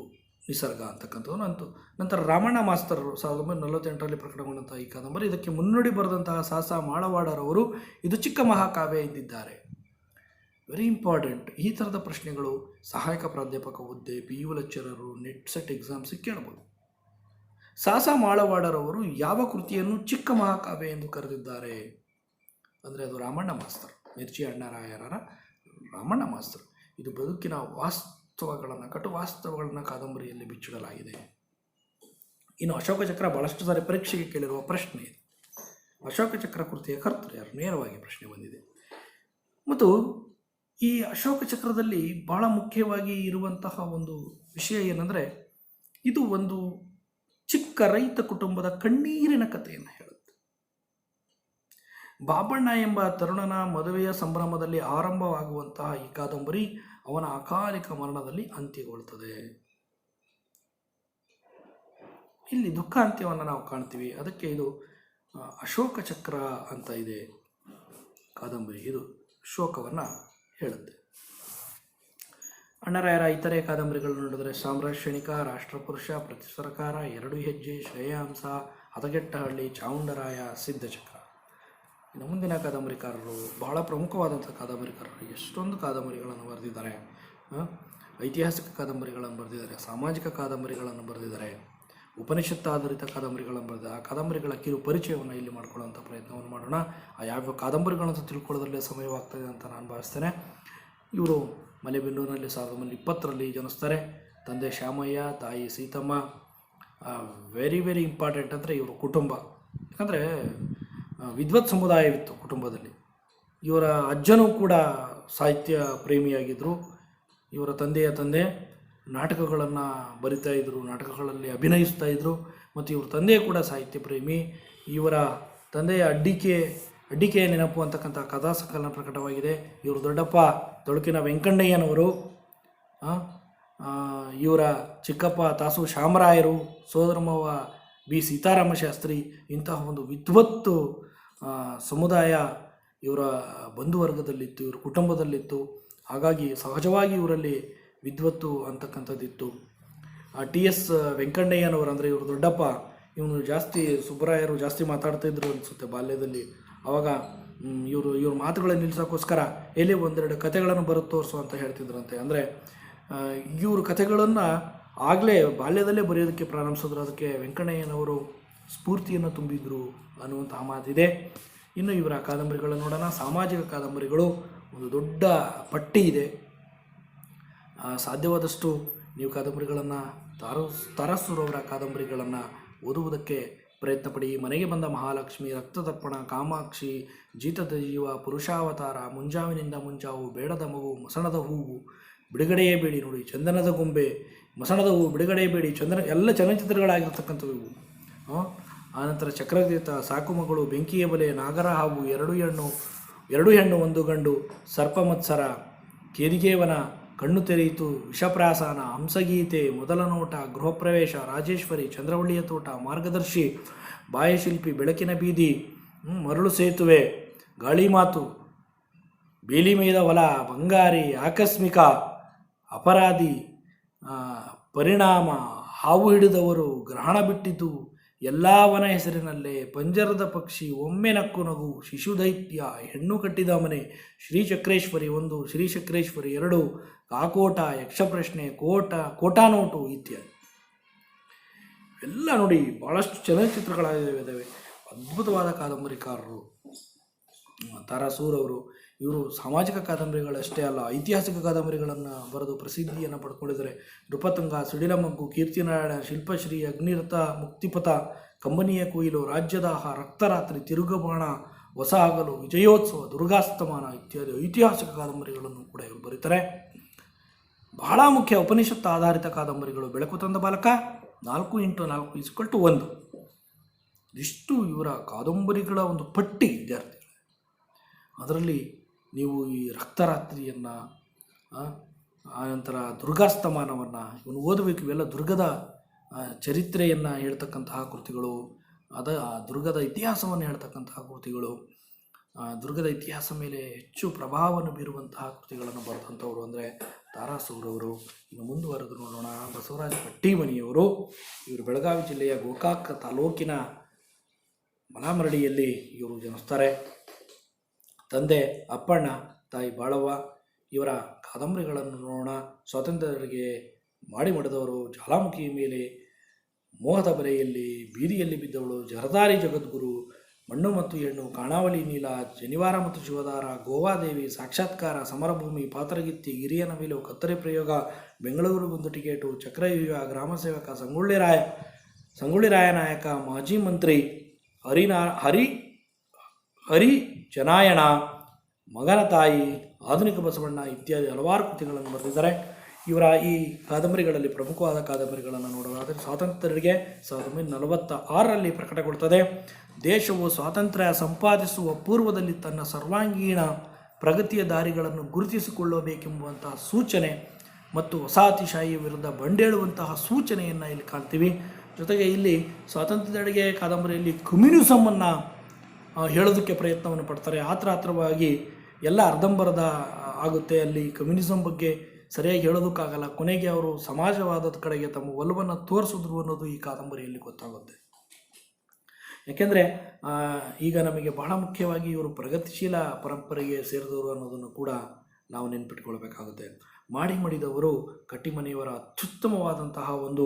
ನಿಸರ್ಗ ಅಂತಕ್ಕಂಥದ್ದು. ನಂತು ನಂತರ ರಾಮಣ್ಣ ಮಾಸ್ತರರು ಸಾವಿರದ ಒಂಬೈನೂರ ನಲವತ್ತೆಂಟರಲ್ಲಿ ಪ್ರಕಟಗೊಂಡಂತಹ ಈ ಕಾದಂಬರಿ, ಇದಕ್ಕೆ ಮುನ್ನುಡಿ ಬರೆದಂತಹ ಸಾಸ ಮಾಳವಾಡರವರು ಇದು ಚಿಕ್ಕ ಮಹಾಕಾವ್ಯ ಎಂದಿದ್ದಾರೆ. ವೆರಿ ಇಂಪಾರ್ಟೆಂಟ್ ಈ ಥರದ ಪ್ರಶ್ನೆಗಳು ಸಹಾಯಕ ಪ್ರಾಧ್ಯಾಪಕ ಹುದ್ದೆ ಪಿ ಯು ಲೆಕ್ಚರರು ನೆಟ್ ಸೆಟ್ ಎಕ್ಸಾಮ್ಸಿಗೆ ಕೇಳಬಹುದು ಸಾಸ ಮಾಳವಾಡರವರು ಯಾವ ಕೃತಿಯನ್ನು ಚಿಕ್ಕ ಮಹಾಕಾವ್ಯ ಎಂದು ಕರೆದಿದ್ದಾರೆ? ಅಂದರೆ ಅದು ರಾಮಣ್ಣ ಮಾಸ್ತರ್, ಮಿರ್ಚಿ ಅಣ್ಣರಾಯರರ ರಾಮಣ್ಣ ಮಾಸ್ತರ್. ಇದು ಬದುಕಿನ ವಾಸ್ತವಗಳನ್ನು, ಕಟು ವಾಸ್ತವಗಳನ್ನು ಕಾದಂಬರಿಯಲ್ಲಿ ಬಿಚ್ಚಿಡಲಾಗಿದೆ. ಇನ್ನು ಅಶೋಕ ಚಕ್ರ ಬಹಳಷ್ಟು ಸಾರಿ ಪರೀಕ್ಷೆಗೆ ಕೇಳಿರುವ ಪ್ರಶ್ನೆ ಇದು. ಅಶೋಕ ಚಕ್ರ ಕೃತಿಯ ಕರ್ತರು ಯಾರು? ನೇರವಾಗಿ ಪ್ರಶ್ನೆ ಬಂದಿದೆ. ಮತ್ತು ಈ ಅಶೋಕ ಚಕ್ರದಲ್ಲಿ ಬಹಳ ಮುಖ್ಯವಾಗಿ ಇರುವಂತಹ ಒಂದು ವಿಷಯ ಏನಂದರೆ, ಇದು ಒಂದು ಚಿಕ್ಕ ರೈತ ಕುಟುಂಬದ ಕಣ್ಣೀರಿನ ಕಥೆಯನ್ನು ಹೇಳುತ್ತೆ. ಬಾಬಣ್ಣ ಎಂಬ ತರುಣನ ಮದುವೆಯ ಸಂಭ್ರಮದಲ್ಲಿ ಆರಂಭವಾಗುವಂತಹ ಈ ಕಾದಂಬರಿ ಅವನ ಅಕಾಲಿಕ ಮರಣದಲ್ಲಿ ಅಂತ್ಯಗೊಳ್ಳುತ್ತದೆ ಇಲ್ಲಿ ದುಃಖ ಅಂತ್ಯವನ್ನು ನಾವು ಕಾಣ್ತೀವಿ. ಅದಕ್ಕೆ ಇದು ಅಶೋಕ ಚಕ್ರ ಅಂತ ಇದೆ ಕಾದಂಬರಿ. ಇದು ಶೋಕವನ್ನು ಹೇಳುತ್ತೆ. ಅಣ್ಣರಾಯರ ಇತರೆ ಕಾದಂಬರಿಗಳನ್ನು ನೋಡಿದರೆ ಸಾಮ್ರಾಜ್ಯಣಿಕ ರಾಷ್ಟ್ರಪುರುಷ ಪ್ರತಿ ಸರ್ಕಾರ, ಎರಡು ಹೆಜ್ಜೆ, ಶ್ರೇಯಾಂಸ, ಹದಗೆಟ್ಟಹಳ್ಳಿ ಚಾವುಂಡರಾಯ ಸಿದ್ಧಚಕ್ರ. ಇನ್ನು ಮುಂದಿನ ಕಾದಂಬರಿಕಾರರು, ಬಹಳ ಪ್ರಮುಖವಾದಂಥ ಕಾದಂಬರಿಕಾರರು, ಎಷ್ಟೊಂದು ಕಾದಂಬರಿಗಳನ್ನು ಬರೆದಿದ್ದಾರೆ ಐತಿಹಾಸಿಕ ಕಾದಂಬರಿಗಳನ್ನು ಬರೆದಿದ್ದಾರೆ, ಸಾಮಾಜಿಕ ಕಾದಂಬರಿಗಳನ್ನು ಬರೆದಿದ್ದಾರೆ. ಉಪನಿಷತ್ತು ಆಧಾರಿತ ಕಾದಂಬರಿಗಳನ್ನು ಬರೆದ ಆ ಕಾದಂಬರಿಗಳ ಕಿರು ಪರಿಚಯವನ್ನು ಇಲ್ಲಿ ಮಾಡ್ಕೊಳ್ಳುವಂಥ ಪ್ರಯತ್ನವನ್ನು ಮಾಡೋಣ. ಆ ಯಾವ ಕಾದಂಬರಿಗಳನ್ನು ತಿಳ್ಕೊಳ್ಳೋದ್ರಲ್ಲೇ ಸಮಯವಾಗ್ತದೆ ಅಂತ ನಾನು ಭಾವಿಸ್ತೇನೆ. ಇವರು ಮಲೆಬೆನ್ನೂರಿನಲ್ಲಿ ಸಾವಿರದ ಒಂಬೈನೂರ ಇಪ್ಪತ್ತರಲ್ಲಿ ಜನಿಸ್ತಾರೆ. ತಂದೆ ಶ್ಯಾಮಯ್ಯ, ತಾಯಿ ಸೀತಮ್ಮ ವೆರಿ ವೆರಿ ಇಂಪಾರ್ಟೆಂಟ್ ಅಂದರೆ ಇವರು ಕುಟುಂಬ. ಯಾಕಂದರೆ ವಿದ್ವತ್ ಸಮುದಾಯವಿತ್ತು ಕುಟುಂಬದಲ್ಲಿ. ಇವರ ಅಜ್ಜನೂ ಕೂಡ ಸಾಹಿತ್ಯ ಪ್ರೇಮಿಯಾಗಿದ್ದರು ಇವರ ತಂದೆಯ ತಂದೆ ನಾಟಕಗಳನ್ನು ಬರಿತಾ ಇದ್ದರು ನಾಟಕಗಳಲ್ಲಿ ಅಭಿನಯಿಸ್ತಾ ಇದ್ದರು ಮತ್ತು ಇವ್ರ ತಂದೆ ಕೂಡ ಸಾಹಿತ್ಯ ಪ್ರೇಮಿ. ಇವರ ತಂದೆಯ ಅಡ್ಡಿಕೆ, ಅಡ್ಡಿಕೆಯ ನೆನಪು ಅಂತಕ್ಕಂಥ ಕಥಾ ಪ್ರಕಟವಾಗಿದೆ. ಇವರು ದೊಡ್ಡಪ್ಪ ತೊಳಕಿನ ವೆಂಕಣ್ಣಯ್ಯನವರು ಇವರ ಚಿಕ್ಕಪ್ಪ ತಾಸು ಶಾಮರಾಯರು ಸೋದರಮವ ಬಿ ಸೀತಾರಾಮ ಶಾಸ್ತ್ರಿ, ಇಂತಹ ಒಂದು ವಿದ್ವತ್ತು ಸಮುದಾಯ ಇವರ ಬಂಧುವರ್ಗದಲ್ಲಿತ್ತು, ಇವರ ಕುಟುಂಬದಲ್ಲಿತ್ತು. ಹಾಗಾಗಿ ಸಹಜವಾಗಿ ಇವರಲ್ಲಿ ವಿದ್ವತ್ತು ಅಂತಕ್ಕಂಥದ್ದಿತ್ತು. ಟಿ ಎಸ್ ವೆಂಕಣ್ಣಯ್ಯನವರು ಅಂದರೆ ಇವರು ದೊಡ್ಡಪ್ಪ. ಇವನು ಜಾಸ್ತಿ ಸುಬ್ಬರಾಯರು ಜಾಸ್ತಿ ಮಾತಾಡ್ತಾ ಇದ್ರು ಅನಿಸುತ್ತೆ ಬಾಲ್ಯದಲ್ಲಿ. ಅವಾಗ ಇವರು, ಇವ್ರ ಮಾತುಗಳನ್ನು ನಿಲ್ಲಿಸೋಕ್ಕೋಸ್ಕರ ಎಲ್ಲಿ ಒಂದೆರಡು ಕಥೆಗಳನ್ನು ಬರುತ್ತೆ ತೋರಿಸು ಅಂತ ಹೇಳ್ತಿದ್ರಂತೆ. ಅಂದರೆ ಇವರು ಕಥೆಗಳನ್ನು ಆಗಲೇ ಬಾಲ್ಯದಲ್ಲೇ ಬರೆಯೋದಕ್ಕೆ ಪ್ರಾರಂಭಿಸಿದ್ರು. ಅದಕ್ಕೆ ವೆಂಕಣ್ಣಯ್ಯನವರು ಸ್ಫೂರ್ತಿಯನ್ನು ತುಂಬಿದ್ರು ಅನ್ನುವಂಥ ಮಾತಿದೆ. ಇನ್ನು ಇವರ ಕಾದಂಬರಿಗಳನ್ನು ನೋಡೋಣ. ಸಾಮಾಜಿಕ ಕಾದಂಬರಿಗಳು ಒಂದು ದೊಡ್ಡ ಪಟ್ಟಿ ಇದೆ. ಸಾಧ್ಯವಾದಷ್ಟು ನೀವು ಕಾದಂಬರಿಗಳನ್ನು ತಾರಸ್ ತರಸುರವರ ಕಾದಂಬರಿಗಳನ್ನು ಓದುವುದಕ್ಕೆ ಪ್ರಯತ್ನ ಪಡಿ. ಮನೆಗೆ ಬಂದ ಮಹಾಲಕ್ಷ್ಮಿ, ರಕ್ತದರ್ಪಣ, ಕಾಮಾಕ್ಷಿ ಜೀತದ ಜೀವ ಪುರುಷಾವತಾರ, ಮುಂಜಾವಿನಿಂದ ಮುಂಜಾವು, ಬೇಡದ ಮಗು, ಮಸಣದ ಹೂವು, ಬಿಡುಗಡೆಯೇ ಬೇಡಿ ನೋಡಿ. ಚಂದನದ ಗೊಂಬೆ, ಮಸಣದ ಹೂವು, ಬಿಡುಗಡೆಯೇ ಬೇಡಿ. ಚಂದನ, ಎಲ್ಲ ಚಲನಚಿತ್ರಗಳಾಗಿರ್ತಕ್ಕಂಥವು ಇವು. ಆನಂತರ ಚಕ್ರತೀರ್ಥ, ಸಾಕು ಮಗಳು, ಬೆಂಕಿಯ ಬಲೆ, ನಾಗರ ಹಾವು, ಎರಡು ಹೆಣ್ಣು ಎರಡು ಹೆಣ್ಣು, ಒಂದು ಗಂಡು, ಸರ್ಪ ಮತ್ಸರ ಕೇದಿಗೇವನ ಕಣ್ಣು ತೆರೆಯಿತು. ವಿಷಪ್ರಾಸನ, ಹಂಸಗೀತೆ, ಮೊದಲ ನೋಟ, ಗೃಹಪ್ರವೇಶ, ರಾಜೇಶ್ವರಿ, ಚಂದ್ರವಳ್ಳಿಯ ತೋಟ, ಮಾರ್ಗದರ್ಶಿ, ಬಾಯಶಿಲ್ಪಿ, ಬೆಳಕಿನ ಬೀದಿ ಮರಳು ಸೇತುವೆ, ಗಾಳಿ ಮಾತು, ಬೇಲಿ ಮೇದ ಹೊಲ, ಬಂಗಾರಿ, ಆಕಸ್ಮಿಕ, ಅಪರಾಧಿ ಪರಿಣಾಮ, ಹಾವು ಹಿಡಿದವರು, ಗ್ರಹಣ ಬಿಟ್ಟಿತು ಎಲ್ಲವನ ಹೆಸರಿನಲ್ಲೇ ಪಂಜರದ ಪಕ್ಷಿ ಒಮ್ಮೆ ನಕ್ಕು ನಗು ಶಿಶುದೈತ್ಯ ಹೆಣ್ಣು ಕಟ್ಟಿದ ಮನೆ ಶ್ರೀಚಕ್ರೇಶ್ವರಿ ಒಂದು, ಶ್ರೀಚಕ್ರೇಶ್ವರಿ ಎರಡು, ಕಾಕೋಟ, ಯಕ್ಷಪ್ರಶ್ನೆ, ಕೋಟ ಕೋಟಾ ನೋಟು ಇತ್ಯಾದಿ. ಎಲ್ಲ ನೋಡಿ ಭಾಳಷ್ಟು ಚಲನಚಿತ್ರಗಳಾಗಿದ್ದಾವೆ ಅದ್ಭುತವಾದ ಕಾದಂಬರಿಕಾರರು. ತಾರಾಸೂರ್ ಅವರು ಇವರು ಸಾಮಾಜಿಕ ಕಾದಂಬರಿಗಳಷ್ಟೇ ಅಲ್ಲ, ಐತಿಹಾಸಿಕ ಕಾದಂಬರಿಗಳನ್ನು ಬರೆದು ಪ್ರಸಿದ್ಧಿಯನ್ನು ಪಡ್ಕೊಂಡಿದ್ದಾರೆ. ನೃಪತುಂಗ, ಸಿಡಿಲಮಗ್ಗು, ಕೀರ್ತಿನಾರಾಯಣ, ಶಿಲ್ಪಶ್ರೀ, ಅಗ್ನಿರಥ, ಮುಕ್ತಿಪಥ, ಕಂಬನಿಯ ಕೊಯ್ಲು, ರಾಜ್ಯದಾಹ, ರಕ್ತರಾತ್ರಿ, ತಿರುಗಬಾಣ ಹೊಸ ಹಗಲು, ವಿಜಯೋತ್ಸವ, ದುರ್ಗಾಸ್ತಮಾನ ಇತ್ಯಾದಿ ಐತಿಹಾಸಿಕ ಕಾದಂಬರಿಗಳನ್ನು ಕೂಡ ಇವರು ಬರೀತಾರೆ. ಬಹಳ ಮುಖ್ಯ ಉಪನಿಷತ್ತು ಆಧಾರಿತ ಕಾದಂಬರಿಗಳು. ಬೆಳಕು ತಂದ ಬಾಲಕ, ನಾಲ್ಕು ಇಂಟು ನಾಲ್ಕು ಇಸ್ಕೊಟ್ಟು ಒಂದು. ಇಷ್ಟು ಇವರ ಕಾದಂಬರಿಗಳ ಒಂದು ಪಟ್ಟಿ ವಿದ್ಯಾರ್ಥಿಗಳು. ಅದರಲ್ಲಿ ನೀವು ಈ ರಕ್ತರಾತ್ರಿಯನ್ನು ಆನಂತರ ದುರ್ಗಾಸ್ತಮಾನವನ್ನು, ಇವನು ಓದಬೇಕು, ಇವೆಲ್ಲ ದುರ್ಗದ ಚರಿತ್ರೆಯನ್ನು ಹೇಳ್ತಕ್ಕಂತಹ ಕೃತಿಗಳು, ಅದ ದುರ್ಗದ ಇತಿಹಾಸವನ್ನು ಹೇಳ್ತಕ್ಕಂತಹ ಕೃತಿಗಳು ದುರ್ಗದ ಇತಿಹಾಸ ಮೇಲೆ ಹೆಚ್ಚು ಪ್ರಭಾವವನ್ನು ಬೀರುವಂತಹ ಕೃತಿಗಳನ್ನು ಬರೆದಂಥವ್ರು ಅಂದರೆ ತಾರಾಸೂರವರು ಇನ್ನು ಮುಂದುವರೆದು ನೋಡೋಣ, ಬಸವರಾಜ ಪಟ್ಟಿಮನಿಯವರು. ಇವರು ಬೆಳಗಾವಿ ಜಿಲ್ಲೆಯ ಗೋಕಾಕ್ ತಾಲೂಕಿನ ಮಲಾಮರಡಿಯಲ್ಲಿ ಇವರು ಜನಿಸ್ತಾರೆ. ತಂದೆ, ಅಪ್ಪಣ್ಣ, ತಾಯಿ ಬಾಳವ್ವ, ಇವರ ಕಾದಂಬರಿಗಳನ್ನು ನೋಡೋಣ. ಸ್ವಾತಂತ್ರ್ಯರಿಗೆ ಮಾಡಿ ಮಾಡಿದವರು ಜ್ವಾಲಾಮುಖಿ ಮೇಲೆ ಮೋಹದ ಬರೆಯಲ್ಲಿ ಬೀದಿಯಲ್ಲಿ ಬಿದ್ದವಳು ಜರದಾರಿ ಜಗದ್ಗುರು. ಮಣ್ಣು ಮತ್ತು ಹೆಣ್ಣು, ಕಾಣಾವಳಿ ನೀಲ, ಶನಿವಾರ ಮತ್ತು ಶಿವದಾರ, ಗೋವಾದೇವಿ, ಸಾಕ್ಷಾತ್ಕಾರ, ಸಮರಭೂಮಿ, ಪಾತ್ರಗಿತ್ತಿ, ಹಿರಿಯನ ನವಿಲು ಕತ್ತರಿ ಪ್ರಯೋಗ, ಬೆಂಗಳೂರು ಬಂದು ಟಿಕೆಟು ಚಕ್ರವ್ಯೂಹ, ಗ್ರಾಮ ಸೇವಕ, ಸಂಗೊಳ್ಳಿ ರಾಯ ಸಂಗೊಳ್ಳಿ ರಾಯ ನಾಯಕ ಮಾಜಿ ಮಂತ್ರಿ, ಹರಿನಾ ಹರಿ ಹರಿ, ಜನಾಯಣ, ಮಗನ ತಾಯಿ, ಆಧುನಿಕ ಬಸವಣ್ಣ ಇತ್ಯಾದಿ ಹಲವಾರು ಕೃತಿಗಳನ್ನು ಬರೆದಿದ್ದಾರೆ. ಇವರ ಈ ಕಾದಂಬರಿಗಳಲ್ಲಿ ಪ್ರಮುಖವಾದ ಕಾದಂಬರಿಗಳನ್ನು ನೋಡೋದಾದರೆ ಸ್ವಾತಂತ್ರ್ಯರಿಗೆ ಸಾವಿರದ ಒಂಬೈನೂರ ನಲವತ್ತ ಆರರಲ್ಲಿ ಪ್ರಕಟಗೊಳ್ತದೆ ದೇಶವು ಸ್ವಾತಂತ್ರ್ಯ ಸಂಪಾದಿಸುವ ಪೂರ್ವದಲ್ಲಿ ತನ್ನ ಸರ್ವಾಂಗೀಣ ಪ್ರಗತಿಯ ದಾರಿಗಳನ್ನು ಗುರುತಿಸಿಕೊಳ್ಳಬೇಕೆಂಬುವಂತಹ ಸೂಚನೆ ಮತ್ತು ವಸಾಹತಿಶಾಹಿಯ ವಿರುದ್ಧ ಬಂಡೇಳುವಂತಹ ಸೂಚನೆಯನ್ನು ಇಲ್ಲಿ ಕಾಣ್ತೀವಿ. ಜೊತೆಗೆ ಇಲ್ಲಿ ಸ್ವಾತಂತ್ರ್ಯದೆಡೆಗೆ ಕಾದಂಬರಿಯಲ್ಲಿ ಕಮ್ಯುನಿಸಮನ್ನು ಹೇಳೋದಕ್ಕೆ ಪ್ರಯತ್ನವನ್ನು ಪಡ್ತಾರೆ. ಆತ್ರ ಆತ್ರವಾಗಿ ಎಲ್ಲ ಅರ್ಧಂಬರ್ಧ ಆಗುತ್ತೆ. ಅಲ್ಲಿ ಕಮ್ಯುನಿಸಮ್ ಬಗ್ಗೆ ಸರಿಯಾಗಿ ಹೇಳೋದಕ್ಕಾಗಲ್ಲ. ಕೊನೆಗೆ ಅವರು ಸಮಾಜವಾದದ ಕಡೆಗೆ ತಮ್ಮ ಒಲವನ್ನು ತೋರಿಸಿದ್ರು ಅನ್ನೋದು ಈ ಕಾದಂಬರಿಯಲ್ಲಿ ಗೊತ್ತಾಗುತ್ತೆ. ಯಾಕೆಂದರೆ ಈಗ ನಮಗೆ ಬಹಳ ಮುಖ್ಯವಾಗಿ ಇವರು ಪ್ರಗತಿಶೀಲ ಪರಂಪರೆಗೆ ಸೇರಿದವರು ಅನ್ನೋದನ್ನು ಕೂಡ ನಾವು ನೆನ್ಪಿಟ್ಕೊಳ್ಬೇಕಾಗುತ್ತೆ. ಮಾಡಿ ಮಡಿದವರು ಕಟ್ಟಿಮನೆಯವರ ಅತ್ಯುತ್ತಮವಾದಂತಹ ಒಂದು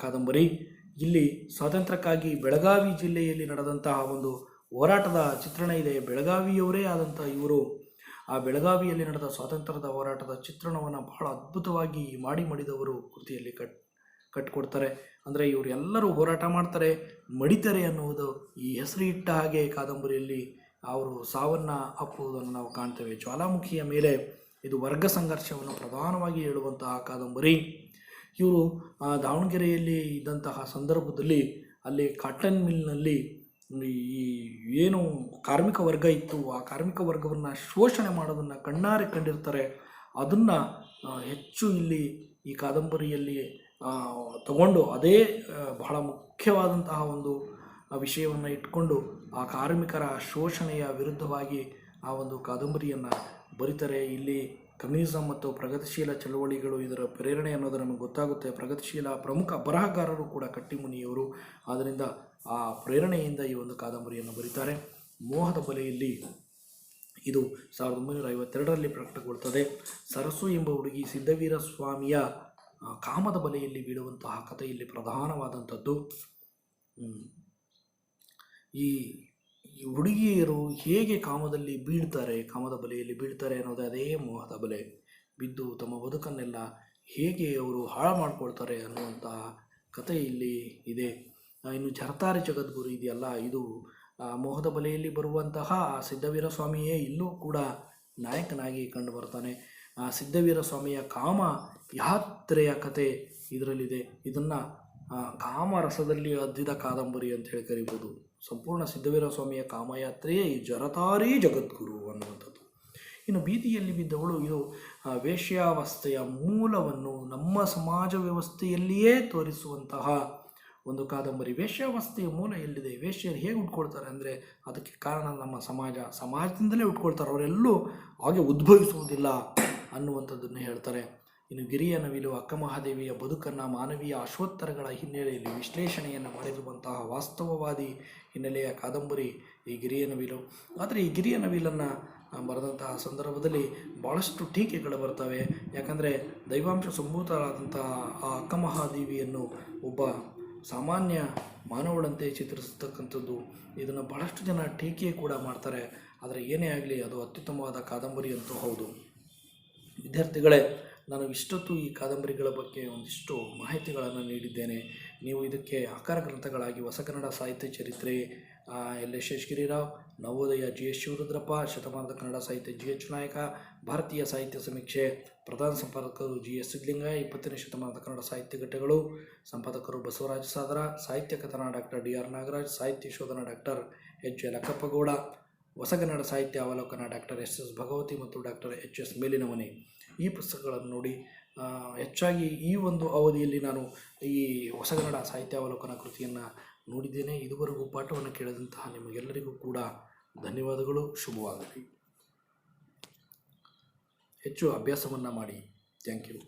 ಕಾದಂಬರಿ. ಇಲ್ಲಿ ಸ್ವಾತಂತ್ರ್ಯಕ್ಕಾಗಿ ಬೆಳಗಾವಿ ಜಿಲ್ಲೆಯಲ್ಲಿ ನಡೆದಂತಹ ಒಂದು ಹೋರಾಟದ ಚಿತ್ರಣ ಇದೆ. ಬೆಳಗಾವಿಯವರೇ ಆದಂಥ ಇವರು ಆ ಬೆಳಗಾವಿಯಲ್ಲಿ ನಡೆದ ಸ್ವಾತಂತ್ರ್ಯದ ಹೋರಾಟದ ಚಿತ್ರಣವನ್ನು ಬಹಳ ಅದ್ಭುತವಾಗಿ ಮಾಡಿ ಮಡಿದವರು ಕೃತಿಯಲ್ಲಿ ಕಟ್, ಕಟ್ಕೊಡ್ತಾರೆ. ಅಂದರೆ ಇವರು ಎಲ್ಲರೂ ಹೋರಾಟ ಮಾಡ್ತಾರೆ, ಮಡಿತಾರೆ ಅನ್ನುವುದು ಈ ಹೆಸರು ಇಟ್ಟ ಹಾಗೆ ಕಾದಂಬರಿಯಲ್ಲಿ ಅವರು ಸಾವನ್ನು ಅಪ್ಪುವುದನ್ನು ನಾವು ಕಾಣ್ತೇವೆ. ಜ್ವಾಲಾಮುಖಿಯ ಮೇಲೆ ಇದು ವರ್ಗ ಸಂಘರ್ಷವನ್ನು ಪ್ರಧಾನವಾಗಿ ಹೇಳುವಂತಹ ಕಾದಂಬರಿ. ಇವರು ದಾವಣಗೆರೆಯಲ್ಲಿ ಇದ್ದಂತಹ ಸಂದರ್ಭದಲ್ಲಿ ಅಲ್ಲಿ ಕಾಟನ್ ಮಿಲ್ನಲ್ಲಿ ಈ ಏನು ಕಾರ್ಮಿಕ ವರ್ಗ ಇತ್ತು, ಆ ಕಾರ್ಮಿಕ ವರ್ಗವನ್ನು ಶೋಷಣೆ ಮಾಡೋದನ್ನು ಕಣ್ಣಾರೆ ಕಂಡಿರ್ತಾರೆ. ಅದನ್ನು ಹೆಚ್ಚು ಇಲ್ಲಿ ಈ ಕಾದಂಬರಿಯಲ್ಲಿ ತಗೊಂಡು ಅದೇ ಬಹಳ ಮುಖ್ಯವಾದಂತಹ ಒಂದು ವಿಷಯವನ್ನು ಇಟ್ಕೊಂಡು ಆ ಕಾರ್ಮಿಕರ ಶೋಷಣೆಯ ವಿರುದ್ಧವಾಗಿ ಆ ಒಂದು ಕಾದಂಬರಿಯನ್ನು ಬರೀತಾರೆ. ಇಲ್ಲಿ ಕಮ್ಯುನಿಸಮ್ ಮತ್ತು ಪ್ರಗತಿಶೀಲ ಚಳವಳಿಗಳು ಇದರ ಪ್ರೇರಣೆ ಅನ್ನೋದು ನಮಗೆ ಗೊತ್ತಾಗುತ್ತೆ. ಪ್ರಗತಿಶೀಲ ಪ್ರಮುಖ ಬರಹಗಾರರು ಕೂಡ ಕಟ್ಟಿಮುನಿಯವರು. ಆದ್ದರಿಂದ ಆ ಪ್ರೇರಣೆಯಿಂದ ಈ ಒಂದು ಕಾದಂಬರಿಯನ್ನು ಬರೀತಾರೆ. ಮೋಹದ ಬಲೆಯಲ್ಲಿ ಇದು ಸಾವಿರದ ಒಂಬೈನೂರ ಐವತ್ತೆರಡರಲ್ಲಿ ಪ್ರಕಟಗೊಳ್ತದೆ. ಸರಸು ಎಂಬ ಹುಡುಗಿ ಸಿದ್ಧವೀರ ಸ್ವಾಮಿಯ ಕಾಮದ ಬಲೆಯಲ್ಲಿ ಬೀಳುವಂತಹ ಕಥೆ ಇಲ್ಲಿ ಪ್ರಧಾನವಾದಂಥದ್ದು ಈ ಹುಡುಗಿಯರು ಹೇಗೆ ಕಾಮದಲ್ಲಿ ಬೀಳ್ತಾರೆ, ಕಾಮದ ಬಲೆಯಲ್ಲಿ ಬೀಳ್ತಾರೆ ಅನ್ನೋದೇ ಅದೇ ಮೋಹದ ಬಲೆ. ಬಿದ್ದು ತಮ್ಮ ಬದುಕನ್ನೆಲ್ಲ ಹೇಗೆ ಅವರು ಹಾಳು ಮಾಡ್ಕೊಳ್ತಾರೆ ಅನ್ನುವಂತಹ ಕಥೆ ಇಲ್ಲಿ ಇದೆ. ಇನ್ನು ಜರತಾರಿ ಜಗದ್ಗುರು ಇದೆಯಲ್ಲ, ಇದು ಮೋಹದ ಬಲೆಯಲ್ಲಿ ಬರುವಂತಹ ಸಿದ್ಧವೀರ ಸ್ವಾಮಿಯೇ ಇಲ್ಲೂ ಕೂಡ ನಾಯಕನಾಗಿ ಕಂಡು ಬರ್ತಾನೆ ಸಿದ್ಧವೀರ ಸ್ವಾಮಿಯ ಕಾಮ ಯಾತ್ರೆಯ ಕತೆ ಇದರಲ್ಲಿದೆ. ಇದನ್ನು ಕಾಮರಸದಲ್ಲಿ ಅದ್ದಿದ ಕಾದಂಬರಿ ಅಂತ ಹೇಳಿ ಕರಿಬೋದು. ಸಂಪೂರ್ಣ ಸಿದ್ಧವೀರ ಸ್ವಾಮಿಯ ಕಾಮಯಾತ್ರೆಯೇ ಈ ಜರತಾರಿ ಜಗದ್ಗುರು ಅನ್ನುವಂಥದ್ದು. ಇನ್ನು ಬೀದಿಯಲ್ಲಿ ಬಿದ್ದವಳು ಇದು ವೇಶ್ಯಾವಸ್ಥೆಯ ಮೂಲವನ್ನು ನಮ್ಮ ಸಮಾಜ ವ್ಯವಸ್ಥೆಯಲ್ಲಿಯೇ ತೋರಿಸುವಂತಹ ಒಂದು ಕಾದಂಬರಿ. ವೇಶ್ಯಾವಸ್ಥೆಯ ಮೂಲ ಎಲ್ಲಿದೆ? ವೇಶ್ಯರು ಹೇಗೆ ಉಟ್ಕೊಳ್ತಾರೆ ಅಂದರೆ ಅದಕ್ಕೆ ಕಾರಣ ನಮ್ಮ ಸಮಾಜ. ಸಮಾಜದಿಂದಲೇ ಉಟ್ಕೊಳ್ತಾರೆ. ಅವರೆಲ್ಲೂ ಹಾಗೆ ಉದ್ಭವಿಸುವುದಿಲ್ಲ ಅನ್ನುವಂಥದ್ದನ್ನು ಹೇಳ್ತಾರೆ. ಇನ್ನು ಗಿರಿಯ ನವಿಲು ಅಕ್ಕಮಹಾದೇವಿಯ ಬದುಕನ್ನು ಮಾನವೀಯ ಅಶ್ವತ್ತರಗಳ ಹಿನ್ನೆಲೆಯಲ್ಲಿ ವಿಶ್ಲೇಷಣೆಯನ್ನು ಮಾಡಿರುವಂತಹ ವಾಸ್ತವವಾದಿ ಹಿನ್ನೆಲೆಯ ಕಾದಂಬರಿ ಈ ಗಿರಿಯ ನವಿಲು. ಆದರೆ ಈ ಗಿರಿಯ ನವಿಲನ್ನು ಬರೆದಂತಹ ಸಂದರ್ಭದಲ್ಲಿ ಭಾಳಷ್ಟು ಟೀಕೆಗಳು ಬರ್ತವೆ. ಯಾಕಂದರೆ ದೈವಾಂಶ ಸಂಭೂತರಾದಂತಹ ಆ ಅಕ್ಕಮಹಾದೇವಿಯನ್ನು ಒಬ್ಬ ಸಾಮಾನ್ಯ ಮಾನವಳಂತೆ ಚಿತ್ರಿಸತಕ್ಕಂಥದ್ದು. ಇದನ್ನು ಬಹಳಷ್ಟು ಜನ ಟೀಕೆ ಕೂಡ ಮಾಡ್ತಾರೆ. ಆದರೆ ಏನೇ ಆಗಲಿ ಅದು ಅತ್ಯುತ್ತಮವಾದ ಕಾದಂಬರಿ ಅಂತೂ ಹೌದು. ವಿದ್ಯಾರ್ಥಿಗಳೇ, ನಾನು ಇಷ್ಟೊತ್ತು ಈ ಕಾದಂಬರಿಗಳ ಬಗ್ಗೆ ಒಂದಿಷ್ಟು ಮಾಹಿತಿಗಳನ್ನು ನೀಡಿದ್ದೇನೆ. ನೀವು ಇದಕ್ಕೆ ಆಕಾರ ಗ್ರಂಥಗಳಾಗಿ ಹೊಸ ಕನ್ನಡ ಸಾಹಿತ್ಯ ಚರಿತ್ರೆ ಎಲ್ ಎಸ್ ಶೇಷಗಿರಿರಾವ್, ನವೋದಯ ಜಿ ಎಸ್ ಶಿವರುದ್ರಪ್ಪ, ಶತಮಾನದ ಕನ್ನಡ ಸಾಹಿತ್ಯ ಜಿ ಎಚ್ ನಾಯಕ, ಭಾರತೀಯ ಸಾಹಿತ್ಯ ಸಮೀಕ್ಷೆ ಪ್ರಧಾನ ಸಂಪಾದಕರು ಜಿ ಎಸ್ ಸಿದ್ಲಿಂಗಯ್ಯ ಇಪ್ಪತ್ತನೇ ಶತಮಾನದ ಕನ್ನಡ ಸಾಹಿತ್ಯ ಘಟ್ಟಗಳು, ಸಂಪಾದಕರು ಬಸವರಾಜ ಸಾದರ, ಸಾಹಿತ್ಯ ಕಥನ ಡಾಕ್ಟರ್ ಡಿ ಆರ್ ನಾಗರಾಜ್, ಸಾಹಿತ್ಯ ಶೋಧನ ಡಾಕ್ಟರ್ ಎಚ್ ಎ ಲಕ್ಕಪ್ಪಗೌಡ ಹೊಸಗನ್ನಡ ಸಾಹಿತ್ಯ ಅವಲೋಕನ ಡಾಕ್ಟರ್ ಎಸ್ ಎಸ್ ಭಗವತಿ ಮತ್ತು ಡಾಕ್ಟರ್ ಎಚ್ ಎಸ್ ಮೇಲಿನವನಿ. ಈ ಪುಸ್ತಕಗಳನ್ನು ನೋಡಿ ಹೆಚ್ಚಾಗಿ ಈ ಒಂದು ಅವಧಿಯಲ್ಲಿ ನಾನು ಈ ಹೊಸಗನ್ನಡ ಸಾಹಿತ್ಯ ಅವಲೋಕನ ಕೃತಿಯನ್ನು ನೋಡಿದ್ದೇನೆ. ಇದುವರೆಗೂ ಪಾಠವನ್ನು ಕೇಳಿದಂತಹ ನಿಮಗೆಲ್ಲರಿಗೂ ಕೂಡ ಧನ್ಯವಾದಗಳು. ಶುಭವಾಗಲಿ. ಹೆಚ್ಚು ಅಭ್ಯಾಸವನ್ನು ಮಾಡಿ. Thank you.